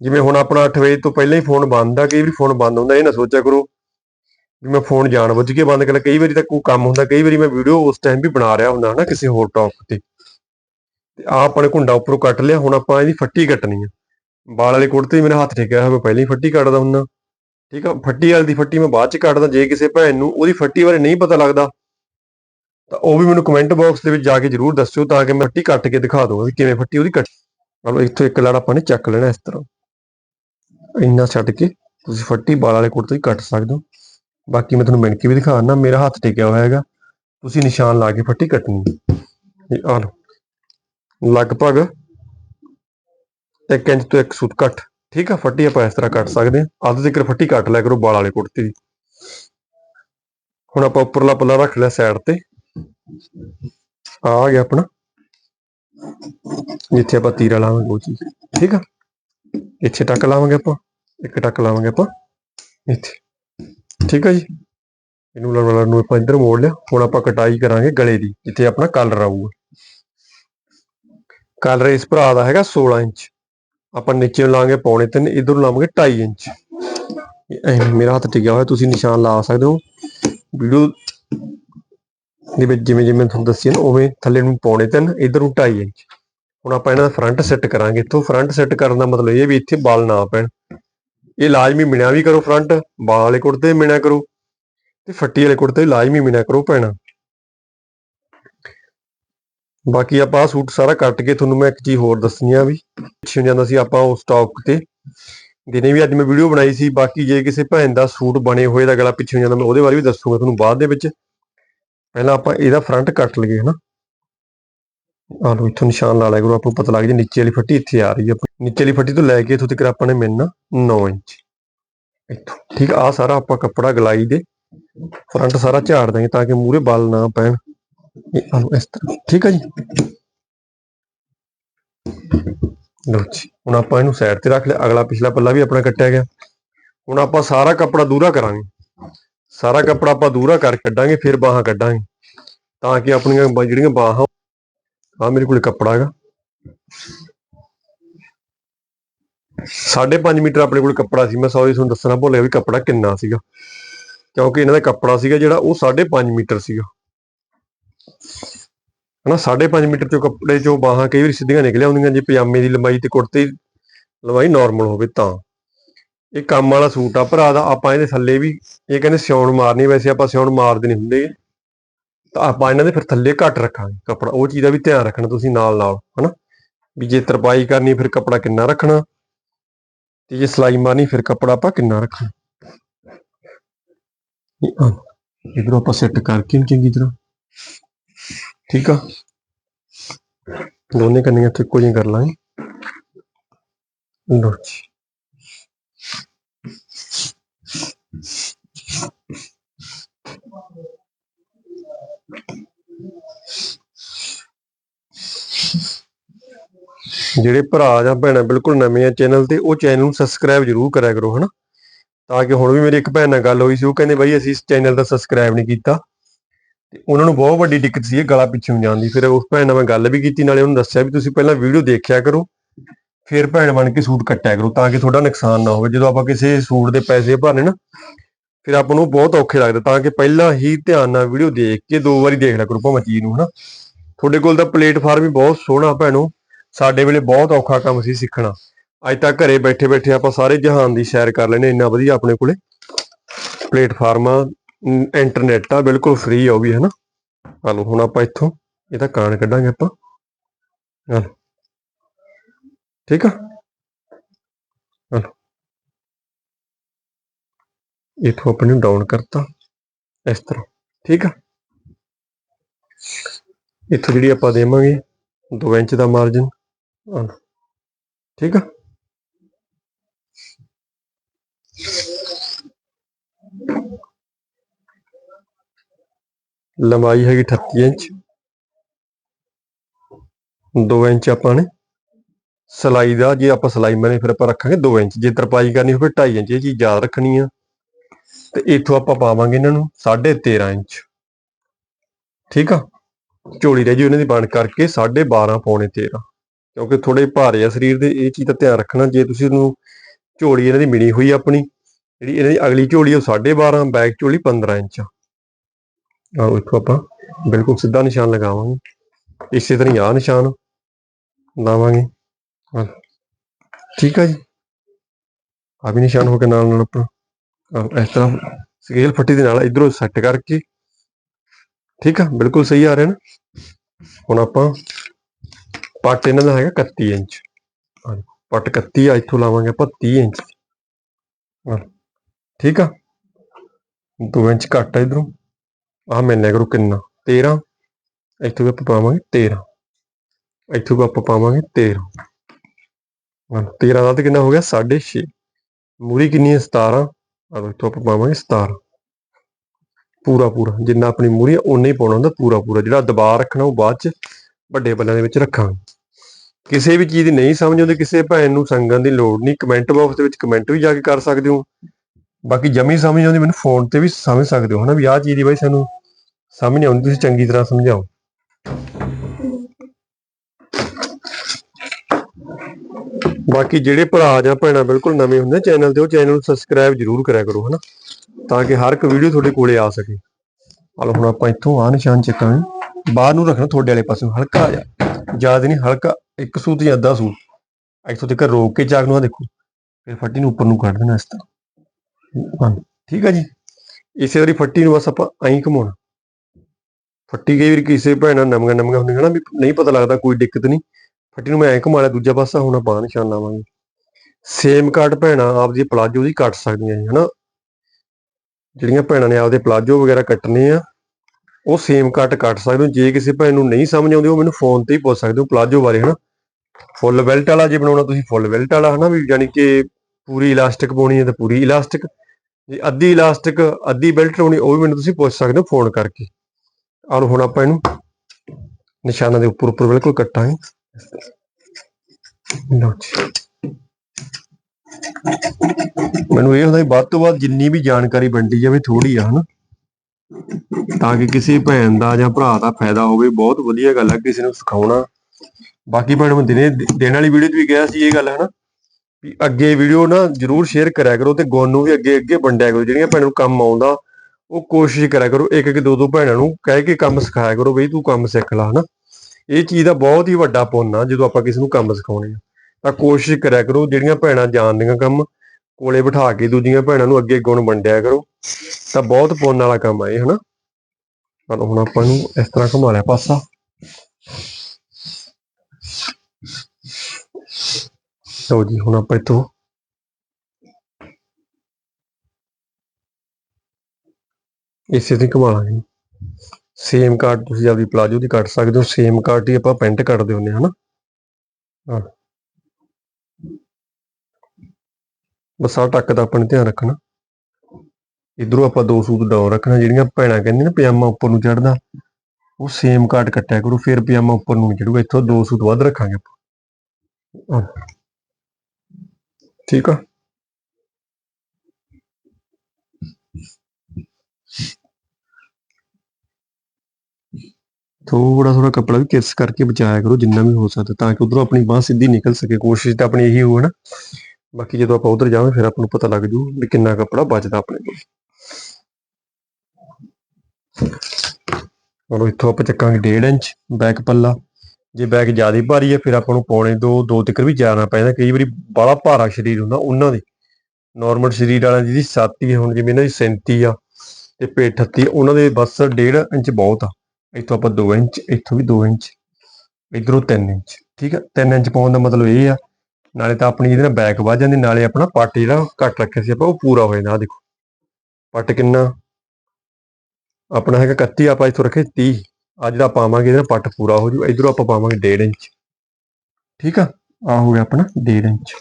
ਜਿਵੇਂ ਹੁਣ ਆਪਣਾ 8 ਵਜੇ ਤੋਂ ਪਹਿਲਾਂ ਹੀ ਫੋਨ ਬੰਦ ਆ, ਕਈ ਵਾਰੀ ਫੋਨ ਬੰਦ ਹੁੰਦਾ, ਇਹ ਨਾ ਸੋਚਿਆ ਕਰੋ ਵੀ ਮੈਂ ਫੋਨ ਜਾਣ ਬੁੱਝ ਕੇ ਬੰਦ ਕਰ। ਲਿਆ ਕਈ ਵਾਰੀ ਤਾਂ ਕੋਈ ਕੰਮ ਹੁੰਦਾ, ਕਈ ਵਾਰੀ ਮੈਂ ਵੀਡੀਓ ਉਸ ਟਾਈਮ ਵੀ ਬਣਾ ਰਿਹਾ ਹੁੰਦਾ ਹਨਾ, ਕਿਸੇ ਹੋਰ ਟੌਪਿਕ ਤੇ। ਤੇ ਆ ਆਪਾਂ ਕੁੰਡਾ ਉੱਪਰੋਂ ਕੱਟ ਲਿਆ, ਹੁਣ ਆਪਾਂ ਇਹਦੀ ਫੱਟੀ ਕੱਟਣੀ ਆ। ਵਾਲ ਵਾਲੇ ਕੁੜਤੇ ਮੇਰਾ ਹੱਥ ਠੇਕਿਆ ਹੋਇਆ, ਮੈਂ ਪਹਿਲਾਂ ਹੀ ਫੱਟੀ ਕੱਟਦਾ ਹੁੰਦਾ। ਠੀਕ ਆ, ਫੱਟੀ ਵਾਲੀ ਦੀ ਫੱਟੀ ਮੈਂ ਬਾਅਦ ਚ ਕੱਟਦਾ, ਜੇ ਕਿਸੇ ਭੈਣ ਨੂੰ ਉਹਦੀ ਫੱਟੀ ਬਾਰੇ ਨਹੀਂ ਪਤਾ ਲੱਗਦਾ ਤਾਂ ਉਹ ਵੀ ਮੈਨੂੰ ਕਮੈਂਟ ਬਾਕਸ ਦੇ ਵਿੱਚ ਜਾ ਕੇ ਜਰੂਰ ਦੱਸਿਓ ਤਾਂ ਕਿ ਮੈਂ ਫੱਟੀ ਕੱਟ ਕੇ ਦਿਖਾ ਦਊਂਗਾ ਵੀ ਕਿਵੇਂ ਫੱਟੀ ਉਹਦੀ ਕੱਟ ਮਤਲਬ ਇੱਥੋਂ ਇੱਕ ਲੜ ਆਪਾਂ ਨੇ ਚੱਕ ਲੈਣਾ ਇਸ ਤਰ੍ਹਾਂ। ਇੰਨਾ ਛੱਡ ਕੇ ਤੁਸੀਂ ਫੱਟੀ ਬਾਲ ਵਾਲੇ ਕੁੜਤੇ 'ਚ ਕੱਟ ਸਕਦੇ ਹੋ। ਬਾਕੀ ਮੈਂ ਤੁਹਾਨੂੰ ਮਿਣ ਕੇ ਵੀ ਦਿਖਾਣਾ ਮੇਰਾ ਹੱਥ ਟੇਕਿਆ ਹੋਇਆ ਹੈਗਾ। ਤੁਸੀਂ ਨਿਸ਼ਾਨ ਲਾ ਕੇ ਫੱਟੀ ਕੱਟਣੀ ਇਹ ਆ ਲਓ। ਲਗਭਗ 1 ਇੰਚ ਤੋਂ 1 ਸੂਤ ਕੱਟ ਠੀਕ ਆ? ਫੱਟੀ ਆਪਾਂ ਇਸ ਤਰ੍ਹਾਂ ਕੱਟ ਸਕਦੇ ਹਾਂ। ਅੱਧ ਤੱਕ ਫੱਟੀ ਕੱਟ ਲਿਆ ਕਰੋ ਬਾਲ ਵਾਲੇ ਕੁੜਤੇ ਦੀ ਹੁਣ ਆਪਾਂ ਉੱਪਰਲਾ ਪੱਲਾ ਰੱਖ ਲਿਆ ਸਾਈਡ ਤੇ। ਆ ਗਿਆ ਆਪਣਾ। ਜਿੱਥੇ ਆਪਾਂ ਤੀਰਾ ਲਾਵਾਂਗੇ ਉਹ ਚੀਜ਼। ਠੀਕ ਆ? ਇੱਥੇ ਟੱਕ ਲਾਵਾਂਗੇ ਆਪਾਂ, ਇੱਕ ਟੱਕ ਲਾਵਾਂਗੇ ਆਪਾਂ, ਇੱਥੇ। ਠੀਕ ਆ ਜੀ? ਇਹਨੂੰ ਲੜ ਨੂੰ ਆਪਾਂ ਇੱਧਰ ਮੋੜ ਲਿਆ। ਹੁਣ ਆਪਾਂ ਕਟਾਈ ਕਰਾਂਗੇ ਗਲੇ ਦੀ, ਜਿੱਥੇ ਆਪਣਾ ਕਲਰ ਆਊਗਾ। ਕਲਰ ਇਸ ਭਰਾ ਦਾ ਹੈਗਾ 16 ਇੰਚ। ਆਪਾਂ ਨੀਚੇ ਲਾਵਾਂਗੇ ਪੌਣੇ 3 ਇਧਰ ਲਾਵਾਂਗੇ 2.5 ਇੰਚ। ਮੇਰਾ ਹੱਥ ਟਿਕਿਆ ਹੋਇਆ, ਤੁਸੀਂ ਨਿਸ਼ਾਨ ਲਾ ਸਕਦੇ ਹੋ। ਵੀਡੀਓ ਦੇ ਵਿੱਚ ਜਿਵੇਂ ਜਿਵੇਂ ਤੁਹਾਨੂੰ ਦੱਸਿਆ ਨਾ, ਉਵੇਂ ਥੱਲੇ ਨੂੰ ਪੌਣੇ 3 ਇਧਰ ਨੂੰ 2.5 ਇੰਚ। ਹੁਣ ਆਪਾਂ ਇਹਨਾਂ ਦਾ ਫਰੰਟ ਸੈੱਟ ਕਰਾਂਗੇ। ਇੱਥੋਂ ਫਰੰਟ ਸੈੱਟ ਕਰਨ ਦਾ ਮਤਲਬ ਇਹ ਵੀ ਇੱਥੇ ਬਾਲ ਨਾ ਪੈਣ। ਇਹ ਲਾਜ਼ਮੀ ਮਿਣਿਆ ਵੀ ਕਰੋ ਫਰੰਟ ਵਾਲ ਵਾਲੇ ਕੁੜਤੇ ਵੀ ਮਿਣਿਆ ਕਰੋ ਤੇ ਫੱਟੀ ਵਾਲੇ ਕੁੜਤੇ ਲਾਜ਼ਮੀ ਮਿਣਿਆ ਕਰੋ ਪੈਣਾ। ਬਾਕੀ ਆਪਾਂ ਆਹ ਸੂਟ ਸਾਰਾ ਕੱਟ ਕੇ ਤੁਹਾਨੂੰ ਮੈਂ ਇੱਕ ਚੀਜ਼ ਹੋਰ ਦੱਸਣੀ ਆ ਵੀ, ਪਿੱਛੇ ਜਾਂਦਾ ਸੀ ਆਪਾਂ ਉਸ ਸਟਾਕ ਤੇ ਦਿਨੇ ਵੀ ਅੱਜ ਮੈਂ ਵੀਡੀਓ ਬਣਾਈ ਸੀ, ਬਾਕੀ ਜੇ ਕਿਸੇ ਭੈਣ ਦਾ ਸੂਟ ਬਣੇ ਹੋਏ ਦਾ ਗਲਾ ਪਿੱਛੇ ਜਾਂਦਾ ਮੈਂ ਉਹਦੇ ਬਾਰੇ ਵੀ ਦੱਸੂਗਾ ਤੁਹਾਨੂੰ ਬਾਅਦ ਦੇ ਵਿੱਚ। ਪਹਿਲਾਂ ਆਪਾਂ ਇਹਦਾ ਫਰੰਟ ਕੱਟ ਲਈਏ ਹਨਾ। ਆਹ ਲਓ ਇੱਥੋਂ ਨਿਸ਼ਾਨ ਲਾ ਲਿਆ ਕਰੋ, ਆਪਾਂ ਨੂੰ ਪਤਾ ਲੱਗ ਜੇ ਨੀਚੇ ਵਾਲੀ ਫੱਟੀ ਇੱਥੇ ਆ ਰਹੀ ਹੈ ਨੀਚੇ ਵਾਲੀ ਫੱਟੀ ਤੋਂ ਲੈ ਕੇ ਇੱਥੋਂ ਤੱਕ ਆਪਾਂ ਨੇ ਮਿਲਣਾ 9 ਇੰਚ। ਇੱਥੋਂ, ਠੀਕ ਆ ਸਾਰਾ ਆਪਾਂ ਕੱਪੜਾ ਗਲਾਈ ਦੇ ਫਰੰਟ ਸਾਰਾ ਝਾੜ ਦਾਂਗੇ ਤਾਂ ਕਿ ਮੂਰੇ ਬਲ ਨਾ ਪੈਣ। ਇਹ ਆਹ ਲਓ ਇਸ ਤਰ੍ਹਾਂ, ਠੀਕ ਆ ਜੀ? ਲਓ ਜੀ, ਹੁਣ ਆਪਾਂ ਇਹਨੂੰ ਸਾਈਡ ਤੇ ਰੱਖ ਲਿਆ, ਅਗਲਾ ਪਿਛਲਾ ਪੱਲਾ ਵੀ ਆਪਣਾ ਕੱਟਿਆ ਗਿਆ। ਹੁਣ ਆਪਾਂ ਸਾਰਾ ਕੱਪੜਾ ਦੂਰਾ ਕਰਾਂਗੇ। ਸਾਰਾ ਕੱਪੜਾ ਆਪਾਂ ਦੂਰਾ ਕਰ ਕੱਢਾਂਗੇ, ਫਿਰ ਬਾਹਾਂ ਕੱਢਾਂਗੇ। ਤਾਂ ਕਿ ਆਪਣੀਆਂ ਜਿਹੜੀਆਂ ਬਾਹਾਂ ਆ ਮੇਰੇ ਕੋਲ ਕੱਪੜਾ ਹੈਗਾ। 5.5 ਮੀਟਰ ਆਪਣੇ ਕੋਲ ਕੱਪੜਾ ਸੀ, ਮੈਂ ਸੌਰੀ ਤੁਹਾਨੂੰ ਦੱਸਣਾ ਭੁੱਲ ਗਿਆ ਵੀ ਕੱਪੜਾ ਕਿੰਨਾ ਸੀਗਾ। ਕਿਉਂਕਿ ਇਹਨਾਂ ਦਾ ਕੱਪੜਾ ਸੀਗਾ ਜਿਹੜਾ, ਉਹ 5.5 ਮੀਟਰ ਸੀਗਾ। ਹਨਾ 5.5 ਮੀਟਰ ਚੋਂ ਕੱਪੜੇ ਚੋਂ ਬਾਹਾਂ ਕਈ ਵਾਰੀ ਸਿੱਧੀਆਂ ਨਿਕਲ ਆਉਂਦੀਆਂ ਜੇ ਪਜਾਮੇ ਦੀ ਲੰਬਾਈ ਤੇ ਕੁੜਤੇ ਦੀ ਲੰਬਾਈ ਨਾਰਮਲ ਹੋਵੇ ਤਾਂ। ਇਹ ਕੰਮ ਵਾਲਾ ਸੂਟ ਆ ਭਰਾ ਦਾ, ਆਪਾਂ ਇਹਦੇ ਥੱਲੇ ਵੀ ਇਹ ਕਹਿੰਦੇ ਸਿਉਣ ਮਾਰਨੀ, ਵੈਸੇ ਆਪਾਂ ਸਿਉਣ ਮਾਰਦੇ ਨਹੀਂ ਹੁੰਦੇ। ਤਾਂ ਆਪਾਂ ਇਹਨਾਂ ਦੇ ਫਿਰ ਥੱਲੇ ਘੱਟ ਰੱਖਾਂਗੇ ਕੱਪੜਾ, ਉਹ ਚੀਜ਼ ਦਾ ਵੀ ਧਿਆਨ ਰੱਖਣਾ ਤੁਸੀਂ ਨਾਲ ਨਾਲ, ਹਨਾ? ਵੀ ਜੇ ਤਰਪਾਈ ਕਰਨੀ ਫਿਰ ਕੱਪੜਾ ਕਿੰਨਾ ਰੱਖਣਾ? ਤੇ ਜੇ ਸਲਾਈ ਮਾਰਨੀ ਫਿਰ ਕੱਪੜਾ ਆਪਾਂ ਕਿੰਨਾ ਰੱਖਣਾ? ਇਧਰੋਂ ਆਪਾਂ ਸੈੱਟ ਕਰਕੇ ਚੰਗੀ ਤਰ੍ਹਾਂ, ਠੀਕ ਆ? ਦੋਨੇ ਕੰਨੀਆਂ ਇੱਥੇ ਇੱਕੋ ਜਿਹੀਆਂ ਕਰ ਲਾਂਗੇ। ਲਓ ਜੀ। ਜਿਹੜੇ ਭਰਾ ਜਾਂ ਭੈਣਾਂ ਬਿਲਕੁਲ ਨਵੇਂ ਆ ਚੈਨਲ ਤੇ, ਉਹ ਚੈਨਲ ਨੂੰ ਸਬਸਕ੍ਰਾਈਬ ਜਰੂਰ ਕਰਿਆ ਕਰੋ, ਹਨਾ? ਤਾਂ ਕਿ ਹੁਣ ਵੀ ਮੇਰੀ ਇੱਕ ਭੈਣ ਨਾਲ ਗੱਲ ਹੋਈ ਸੀ, ਉਹ ਕਹਿੰਦੇ ਬਾਈ ਅਸੀਂ ਇਸ ਚੈਨਲ ਦਾ ਸਬਸਕ੍ਰਾਈਬ ਨਹੀਂ ਕੀਤਾ। ਤੇ ਉਹਨਾਂ ਨੂੰ ਬਹੁਤ ਵੱਡੀ ਦਿੱਕਤ ਸੀ ਇਹ ਗਲਾ ਪਿੱਛੇ ਨੂੰ ਜਾਣ ਦੀ। ਫਿਰ ਉਸ ਭੈਣ ਨਾਲ ਮੈਂ ਗੱਲ ਵੀ ਕੀਤੀ, ਨਾਲੇ ਉਹਨੂੰ ਦੱਸਿਆ ਵੀ ਤੁਸੀਂ ਪਹਿਲਾਂ ਵੀਡੀਓ ਦੇਖਿਆ ਕਰੋ। ਫਿਰ ਭੈਣ ਬਣ ਕੇ ਸੂਟ ਕੱਟਿਆ ਕਰੋ ਤਾਂ ਕਿ ਤੁਹਾਡਾ ਨੁਕਸਾਨ ਨਾ ਹੋਵੇ। ਜਦੋਂ ਆਪਾਂ ਕਿਸੇ ਸੂਟ ਦੇ ਪੈਸੇ ਭਰਨੇ ਨਾ, ਫਿਰ ਆਪਾਂ ਨੂੰ ਬਹੁਤ ਔਖੇ ਲੱਗਦੇ ਤਾਂ ਕਿ ਪਹਿਲਾਂ ਹੀ ਧਿਆਨ ਨਾਲ ਵੀਡੀਓ ਦੇਖ ਕੇ ਦੋ ਵਾਰੀ ਦੇਖ ਲਿਆ ਕਰੋ ਭਾਵੇਂ ਚੀਜ਼ ਨੂੰ, ਹਨਾ। ਤੁਹਾਡੇ ਕੋਲ ਤਾਂ ਪਲੇਟਫਾਰਮ ਵੀ ਬਹੁਤ ਸੋਹਣਾ ਭੈਣੋ। ਸਾਡੇ ਵੇਲੇ ਬਹੁਤ ਔਖਾ ਕੰਮ ਸੀ ਸਿੱਖਣਾ। ਅੱਜ ਤੱਕ ਘਰੇ ਬੈਠੇ ਬੈਠੇ ਆਪਾਂ ਸਾਰੇ ਜਹਾਨ ਦੀ ਸੈਰ ਕਰ ਲੈਨੇ ਇੰਨਾ ਵਧੀਆ ਆਪਣੇ ਕੋਲੇ। ਪਲੇਟਫਾਰਮ ਆ ਇੰਟਰਨੈਟ ਆ ਬਿਲਕੁਲ ਫ੍ਰੀ ਆ ਉਹ ਵੀ ਹਨਾ। ਆ ਹੁਣ ਆਪਾਂ ਇੱਥੋਂ ਇਹ ਤਾਂ ਕਾਣ ਕੱਢਾਂਗੇ ਆਪਾਂ। ਆ ਠੀਕ ਆ? ਆ ਇਥੋਂ ਆਪਾਂ ਨੂੰ ਡਾਊਨ ਕਰਤਾ, ਇਸ ਤਰ੍ਹਾਂ, ਠੀਕ ਆ? ਇੱਥੋਂ ਜਿਹੜੀ ਆਪਾਂ ਦੇਵਾਂਗੇ 2 ਇੰਚ ਦਾ ਮਾਰਜਨ ਠੀਕ ਆ? ਲੰਬਾਈ ਹੈਗੀ 38 ਇੰਚ। 2 ਇੰਚ ਆਪਾਂ ਨੇ ਸਲਾਈ ਦਾ, ਜੇ ਆਪਾਂ ਸਲਾਈ ਮਨੇ ਫਿਰ ਆਪਾਂ ਰੱਖਾਂਗੇ 2 ਇੰਚ। ਜੇ ਤਰਪਾਈ ਕਰਨੀ ਹੋਵੇ 2.5 ਇੰਚ, ਇਹ ਚੀਜ਼ ਯਾਦ ਰੱਖਣੀ ਆ। ਤੇ ਇੱਥੋਂ ਆਪਾਂ ਪਾਵਾਂਗੇ ਇਹਨਾਂ ਨੂੰ 13.5 ਇੰਚ। ਠੀਕ ਆ? ਝੋਲੀ ਰਹਿ ਜੀ ਉਹਨਾਂ ਦੀ ਬਣ ਕਰਕੇ 12.5 ਪੌਣੇ 13 ਕਿਉਂਕਿ ਥੋੜੇ ਭਾਰੇ ਆ ਸਰੀਰ ਦੇ, ਇਹ ਚੀਜ਼ ਦਾ ਧਿਆਨ ਰੱਖਣਾ। ਜੇ ਤੁਸੀਂ ਇਹਨੂੰ ਝੋਲੀ ਇਹਨਾਂ ਦੀ ਮਿਣੀ ਹੋਈ ਆਪਣੀ, ਜਿਹੜੀ ਇਹਨਾਂ ਦੀ ਅਗਲੀ ਝੋਲੀ ਆ, ਉਹ 12.5 ਬੈਕ ਝੋਲੀ 15 ਇੰਚ ਆ। ਇੱਥੋਂ ਆਪਾਂ ਬਿਲਕੁਲ ਸਿੱਧਾ ਨਿਸ਼ਾਨ ਲਗਾਵਾਂਗੇ। ਇਸੇ ਤਰ੍ਹਾਂ ਹੀ ਆਹ ਨਿਸ਼ਾਨ ਲਾਵਾਂਗੇ। ਆਹ, ਠੀਕ ਆ ਜੀ। ਆ ਵੀ ਨਿਸ਼ਾਨ ਹੋ ਕੇ ਨਾਲ ਨਾਲ ਆਪਣਾ। ਆਹ, ਇਸ ਤਰ੍ਹਾਂ ਸਕੇਲ ਫੱਟੀ ਦੇ ਨਾਲ ਇਧਰੋਂ ਸੈੱਟ ਕਰਕੇ। ਠੀਕ ਆ ਬਿਲਕੁਲ ਸਹੀ ਆ ਰਿਹਾ ਨਾ। ਹੁਣ ਆਪਾਂ ਪੱਟ ਇਹਨਾਂ ਦਾ ਹੈਗਾ 31 ਇੰਚ। ਆਹ ਪੱਟ 31 ਆ ਇੱਥੋਂ ਲਾਵਾਂਗੇ ਆਪਾਂ 30 ਇੰਚ। ਆਹ, ਠੀਕ ਆ। 2 ਇੰਚ ਘੱਟ ਆ ਇਧਰੋਂ। ਆਹ ਮੈਨੇ ਕਰੋ ਕਿੰਨਾ? 13 ਇੱਥੋਂ ਵੀ ਆਪਾਂ ਪਾਵਾਂਗੇ 13 ਇੱਥੋਂ ਵੀ ਆਪਾਂ ਪਾਵਾਂਗੇ 13 13 ਦਾ ਤੇ ਕਿੰਨਾ ਹੋ ਗਿਆ? 6.5 ਮੂਰੀ ਕਿੰਨੀ ਹੈ? 17 ਆ ਲਓ, ਇੱਥੋਂ ਆਪਾਂ ਪਾਵਾਂਗੇ 17 ਪੂਰਾ ਪੂਰਾ। ਜਿੰਨਾ ਆਪਣੀ ਮੂਰੀ ਉਨਾ ਹੀ ਪਾਉਣਾ ਹੁੰਦਾ, ਪੂਰਾ ਪੂਰਾ। ਜਿਹੜਾ ਦਬਾਅ ਰੱਖਣਾ, ਉਹ ਬਾਅਦ ਚ ਵੱਡੇ ਬੱਲਿਆਂ ਦੇ ਵਿੱਚ ਰੱਖਾਂਗੇ। ਕਿਸੇ ਵੀ ਚੀਜ਼ ਦੀ ਨਹੀਂ ਸਮਝ ਆਉਂਦੀ, ਕਿਸੇ ਭੈਣ ਨੂੰ ਸੰਗਣ ਦੀ ਲੋੜ ਨਹੀਂ। ਕਮੈਂਟ ਬਾਕਸ ਦੇ ਵਿੱਚ ਕਮੈਂਟ ਵੀ ਜਾ ਕੇ ਕਰ ਸਕਦੇ ਹੋ। ਬਾਕੀ ਜਮੀ ਸਮਝ ਆਉਂਦੀ, ਮੈਨੂੰ ਫੋਨ ਤੇ ਵੀ ਸਮਝ ਸਕਦੇ ਹੋ, ਹਨਾ? ਵੀ ਆਹ ਚੀਜ਼ ਦੀ ਬਾਈ ਸਾਨੂੰ ਸਮਝ ਨਹੀਂ ਆਉਂਦੀ, ਤੁਸੀਂ ਚੰਗੀ ਤਰ੍ਹਾਂ ਸਮਝਾਓ। ਬਾਕੀ ਜਿਹੜੇ ਭਰਾ ਜਾਂ ਭੈਣਾਂ ਬਿਲਕੁਲ ਨਵੇਂ ਹੁੰਦੇ ਚੈਨਲ ਤੇ, ਉਹ ਚੈਨਲ ਨੂੰ ਸਬਸਕ੍ਰਾਈਬ ਜਰੂਰ ਕਰਿਆ ਕਰੋ, ਹਨਾ? ਤਾਂ ਕਿ ਹਰ ਇੱਕ ਵੀਡੀਓ ਤੁਹਾਡੇ ਕੋਲੇ ਆ ਸਕੇ। ਹਾਲ ਹੁਣ ਆਪਾਂ ਇੱਥੋਂ ਆ ਨਿਸ਼ਾਨ ਚੱਕਾਂਗੇ ਬਾਹਰ ਨੂੰ ਰੱਖਣਾ ਤੁਹਾਡੇ ਵਾਲੇ ਪਾਸੇ, ਹਲਕਾ ਜਿਹਾ। ਜ਼ਿਆਦਾ ਨਹੀਂ, ਹਲਕਾ ਇੱਕ ਸੂਤ ਜਾਂ ਅੱਧਾ ਸੂਤ। ਇੱਥੋਂ ਤੱਕ ਰੋਕ ਕੇ ਚਾਕ ਨੂੰ ਆ ਦੇਖੋ। ਫਿਰ ਫੱਟੀ ਨੂੰ ਉੱਪਰ ਨੂੰ ਕੱਢ ਦੇਣਾ ਇਸ ਤਰ੍ਹਾਂ। ਠੀਕ ਆ ਜੀ? ਇਸੇ ਵਾਰੀ ਫੱਟੀ ਨੂੰ ਬਸ ਆਪਾਂ ਐਂ ਘੁਮਾਉਣਾ। ਫੱਟੀ ਕਈ ਵਾਰੀ ਕਿਸੇ ਭੈਣਾਂ ਨਵੀਆਂ ਨਵੀਆਂ ਹੁੰਦੀਆਂ ਹਨਾ ਨਹੀਂ ਪਤਾ ਲੱਗਦਾ, ਕੋਈ ਦਿੱਕਤ ਨਹੀਂ। ਫੱਟੀ ਨੂੰ ਮੈਂ ਐਂ ਘੁਮਾ ਲਿਆ, ਦੂਜਾ ਪਾਸਾ ਹੁਣ ਆਪਾਂ ਆਹ ਨਿਸ਼ਾਨ ਲਾਵਾਂਗੇ। ਸੇਮ ਕੱਟ ਭੈਣਾਂ ਆਪਦੀ ਪਲਾਜੋ ਦੀ ਕੱਟ ਸਕਦੀਆਂ ਜੀ ਹਨਾ? ਜਿਹੜੀਆਂ ਭੈਣਾਂ ਨੇ ਆਪਦੇ ਪਲਾਜੋ ਵਗੈਰਾ ਕੱਟਨੇ ਆ, ਉਹ ਸੇਮ ਕੱਟ ਕੱਟ ਸਕਦੇ ਹੋ। ਜੇ ਕਿਸੇ ਭੈਣ ਨੂੰ ਨਹੀਂ ਸਮਝ ਆਉਂਦੀ, ਉਹ ਮੈਨੂੰ ਫੋਨ ਤੇ ਹੀ ਪੁੱਛ ਸਕਦੇ ਹੋ ਪਲਾਜੋ ਬਾਰੇ, ਹਨਾ? ਫੁੱਲ ਬੈਲਟ ਵਾਲਾ ਜੇ ਬਣਾਉਣਾ, ਤੁਸੀਂ ਫੁੱਲ ਬੈਲਟ ਵਾਲਾ, ਹਨਾ? ਵੀ ਯਾਨੀ ਕਿ ਪੂਰੀ ਇਲਾਸਟਿਕ ਪਾਉਣੀ ਹੈ ਤਾਂ ਪੂਰੀ ਇਲਾਸਟਿਕ ਜੇ ਅੱਧੀ ਇਲਾਸਟਿਕ ਅੱਧੀ ਬੈਲਟ ਲਾਉਣੀ, ਉਹ ਵੀ ਮੈਨੂੰ ਤੁਸੀਂ ਪੁੱਛ ਸਕਦੇ ਹੋ ਫੋਨ ਕਰਕੇ। ਆਹ ਹੁਣ ਆਪਾਂ ਇਹਨੂੰ ਨਿਸ਼ਾਨਾਂ ਦੇ ਉੱਪਰ ਉੱਪਰ ਬਿਲਕੁਲ ਕੱਟਾਂਗੇ। ਲਓ ਜੀ। ਮੈਨੂੰ ਇਹ ਹੁੰਦਾ ਵੀ ਵੱਧ ਤੋਂ ਵੱਧ ਜਿੰਨੀ ਵੀ ਜਾਣਕਾਰੀ ਵੰਡੀ ਜਾਵੇ ਥੋੜੀ ਆ, ਹਨਾ? ਤਾਂ ਕਿ ਕਿਸੇ ਭੈਣ ਦਾ ਜਾਂ ਭਰਾ ਦਾ ਫਾਇਦਾ ਹੋਵੇ, ਬਹੁਤ ਵਧੀਆ ਗੱਲ ਆ ਕਿਸੇ ਨੂੰ ਸਿਖਾਉਣਾ। ਬਾਕੀ ਭੈਣ ਮੈਂ ਦਿਨੇ ਦੇਣ ਵਾਲੀ ਵੀਡੀਓ 'ਚ ਵੀ ਕਿਹਾ ਸੀ ਇਹ ਗੱਲ, ਹਨਾ? ਵੀ ਅੱਗੇ ਵੀਡੀਓ ਨਾ ਜਰੂਰ ਸ਼ੇਅਰ ਕਰਿਆ ਕਰੋ ਤੇ ਗੁਣ ਨੂੰ ਵੀ ਅੱਗੇ ਅੱਗੇ ਵੰਡਿਆ ਕਰੋ। ਜਿਹੜੀਆਂ ਭੈਣਾਂ ਨੂੰ ਕੰਮ ਆਉਂਦਾ, ਉਹ ਕੋਸ਼ਿਸ਼ ਕਰਿਆ ਕਰੋ ਇੱਕ ਇੱਕ ਦੋ ਦੋ ਭੈਣਾਂ ਨੂੰ ਕਹਿ ਕੇ ਕੰਮ ਸਿਖਾਇਆ ਕਰੋ, ਬਈ ਤੂੰ ਕੰਮ ਸਿੱਖ ਲੈ, ਹਨਾ? ਇਹ ਚੀਜ਼ ਦਾ ਬਹੁਤ ਹੀ ਵੱਡਾ ਪੁੰਨ ਆ, ਜਦੋਂ ਆਪਾਂ ਕਿਸੇ ਨੂੰ ਕੰਮ ਸਿਖਾਉਣੇ ਆ। ਤਾਂ ਕੋਸ਼ਿਸ਼ ਕਰਿਆ ਕਰੋ, ਜਿਹੜੀਆਂ ਭੈਣਾਂ ਜਾਣਦੀਆਂ ਕੰਮ ਕੋਲੇ ਬਿਠਾ ਕੇ ਦੂਜੀਆਂ ਭੈਣਾਂ ਨੂੰ ਅੱਗੇ ਗੁਣ ਵੰਡਿਆ ਕਰੋ। ਤਾਂ ਬਹੁਤ ਪੁੰਨ ਵਾਲਾ ਕੰਮ ਆ ਇਹ, ਹਨਾ? ਚਲੋ ਹੁਣ ਆਪਾਂ ਨੂੰ ਇਸ ਤਰ੍ਹਾਂ ਘੁਮਾ ਲਿਆ, ਪਾਸਾ। ਲਓ ਜੀ, ਹੁਣ ਆਪਾਂ ਇੱਥੋਂ ਇਸੇ ਤੇ ਘੁਮਾ ਲਾਂਗੇ। ਸੇਮ ਕਾਰਡ ਤੁਸੀਂ ਆਪਦੀ ਪਲਾਜੋ ਦੀ ਕੱਟ ਸਕਦੇ ਹੋ ਸੇਮ ਕਾਰਡ ਹੀ ਆਪਾਂ ਪੈਂਟ ਕੱਟਦੇ ਹੁੰਦੇ ਹਾਂ, ਹਨਾ? ਹਾਂ। ਬਸ ਆਹ ਟੱਕ ਦਾ ਆਪਾਂ ਨੇ ਧਿਆਨ ਰੱਖਣਾ। ਇਧਰੋਂ ਆਪਾਂ ਦੋ ਸੂਤ ਡਾਉਨ ਰੱਖਣਾ, ਜਿਹੜੀਆਂ ਭੈਣਾਂ ਕਹਿੰਦੀਆਂ ਨੇ ਪਜਾਮਾ ਉੱਪਰ ਨੂੰ ਚੜਦਾ ਉਹ ਸੇਮ ਕਾਰਡ ਕੱਟਿਆ ਕਰੋ, ਫਿਰ ਪਜਾਮਾ ਉੱਪਰ ਨੂੰ ਚੜੂਗਾ ਇੱਥੋਂ ਦੋ ਸੂਤ ਵੱਧ ਰੱਖਾਂਗੇ ਆਪਾਂ। ਠੀਕ ਆ? ਥੋੜਾ ਥੋੜਾ ਕੱਪੜਾ ਵੀ ਕਿਰਸ ਕਰਕੇ ਬਚਾਇਆ ਕਰੋ, ਜਿੰਨਾ ਵੀ ਹੋ ਸਕਦਾ, ਤਾਂ ਕਿ ਉਧਰੋਂ ਆਪਣੀ ਬਾਹ ਸਿੱਧੀ ਨਿਕਲ ਸਕੇ। ਕੋਸ਼ਿਸ਼ ਤਾਂ ਆਪਣੀ ਇਹੀ ਹੋਊ ਨਾ ਬਾਕੀ ਜਦੋਂ ਆਪਾਂ ਉਧਰ ਜਾਵਾਂਗੇ, ਫਿਰ ਆਪਾਂ ਨੂੰ ਪਤਾ ਲੱਗ ਜੂ ਵੀ ਕਿੰਨਾ ਕੱਪੜਾ ਬਚਦਾ ਆਪਣੇ ਕੋਲ। ਚਲੋ ਇੱਥੋਂ ਆਪਾਂ ਚੱਕਾਂਗੇ 1.5 ਇੰਚ ਬੈਕ ਪੱਲਾ। ਜੇ ਬੈਕ ਜ਼ਿਆਦਾ ਭਾਰੀ ਹੈ ਫਿਰ ਆਪਾਂ ਨੂੰ ਪੌਣੇ 2 2 ਤੱਕ ਵੀ ਜਾਣਾ ਪੈਂਦਾ। ਕਈ ਵਾਰੀ ਬਾਹਲਾ ਭਾਰਾ ਸਰੀਰ ਹੁੰਦਾ ਉਹਨਾਂ ਦੇ। ਨਾਰਮਲ ਸਰੀਰ ਵਾਲਿਆਂ ਜਿਹਦੀ ਛਾਤੀ ਹੈ ਹੁਣ ਜਿਵੇਂ ਇਹਨਾਂ ਦੀ 37 ਆ ਤੇ ਪੇਟ 38 ਉਹਨਾਂ ਦੇ ਬਸ 1.5 ਇੰਚ ਬਹੁਤ ਆ। ਇੱਥੋਂ ਆਪਾਂ 2 ਇੰਚ, ਇੱਥੋਂ ਵੀ 2 ਇੰਚ, ਇਧਰੋਂ 3 ਇੰਚ, ਠੀਕ ਆ? 3 ਇੰਚ ਪਾਉਣ ਦਾ ਮਤਲਬ ਇਹ ਆ, ਨਾਲੇ ਤਾਂ ਆਪਣੀ ਇਹਦੇ ਨਾਲ ਬੈਕ ਵੱਧ ਜਾਂਦੀ, ਨਾਲੇ ਆਪਣਾ ਪੱਟ ਜਿਹੜਾ ਘੱਟ ਰੱਖਿਆ ਸੀ ਆਪਾਂ, ਉਹ ਪੂਰਾ ਹੋ ਜਾਂਦਾ ਆ ਦੇਖੋ। ਪੱਟ ਕਿੰਨਾ? ਆਪਣਾ ਹੈਗਾ 31 ਆਪਾਂ ਇੱਥੋਂ ਰੱਖੇ 30 ਆ ਜਿਹੜਾ ਪਾਵਾਂਗੇ ਇਹਦਾ ਪੱਟ ਪੂਰਾ ਹੋ ਜੂ, ਇਧਰੋਂ ਆਪਾਂ ਪਾਵਾਂਗੇ 1.5 ਇੰਚ, ਠੀਕ ਆ? ਆ ਹੋ ਗਿਆ ਆਪਣਾ 1.5 ਇੰਚ।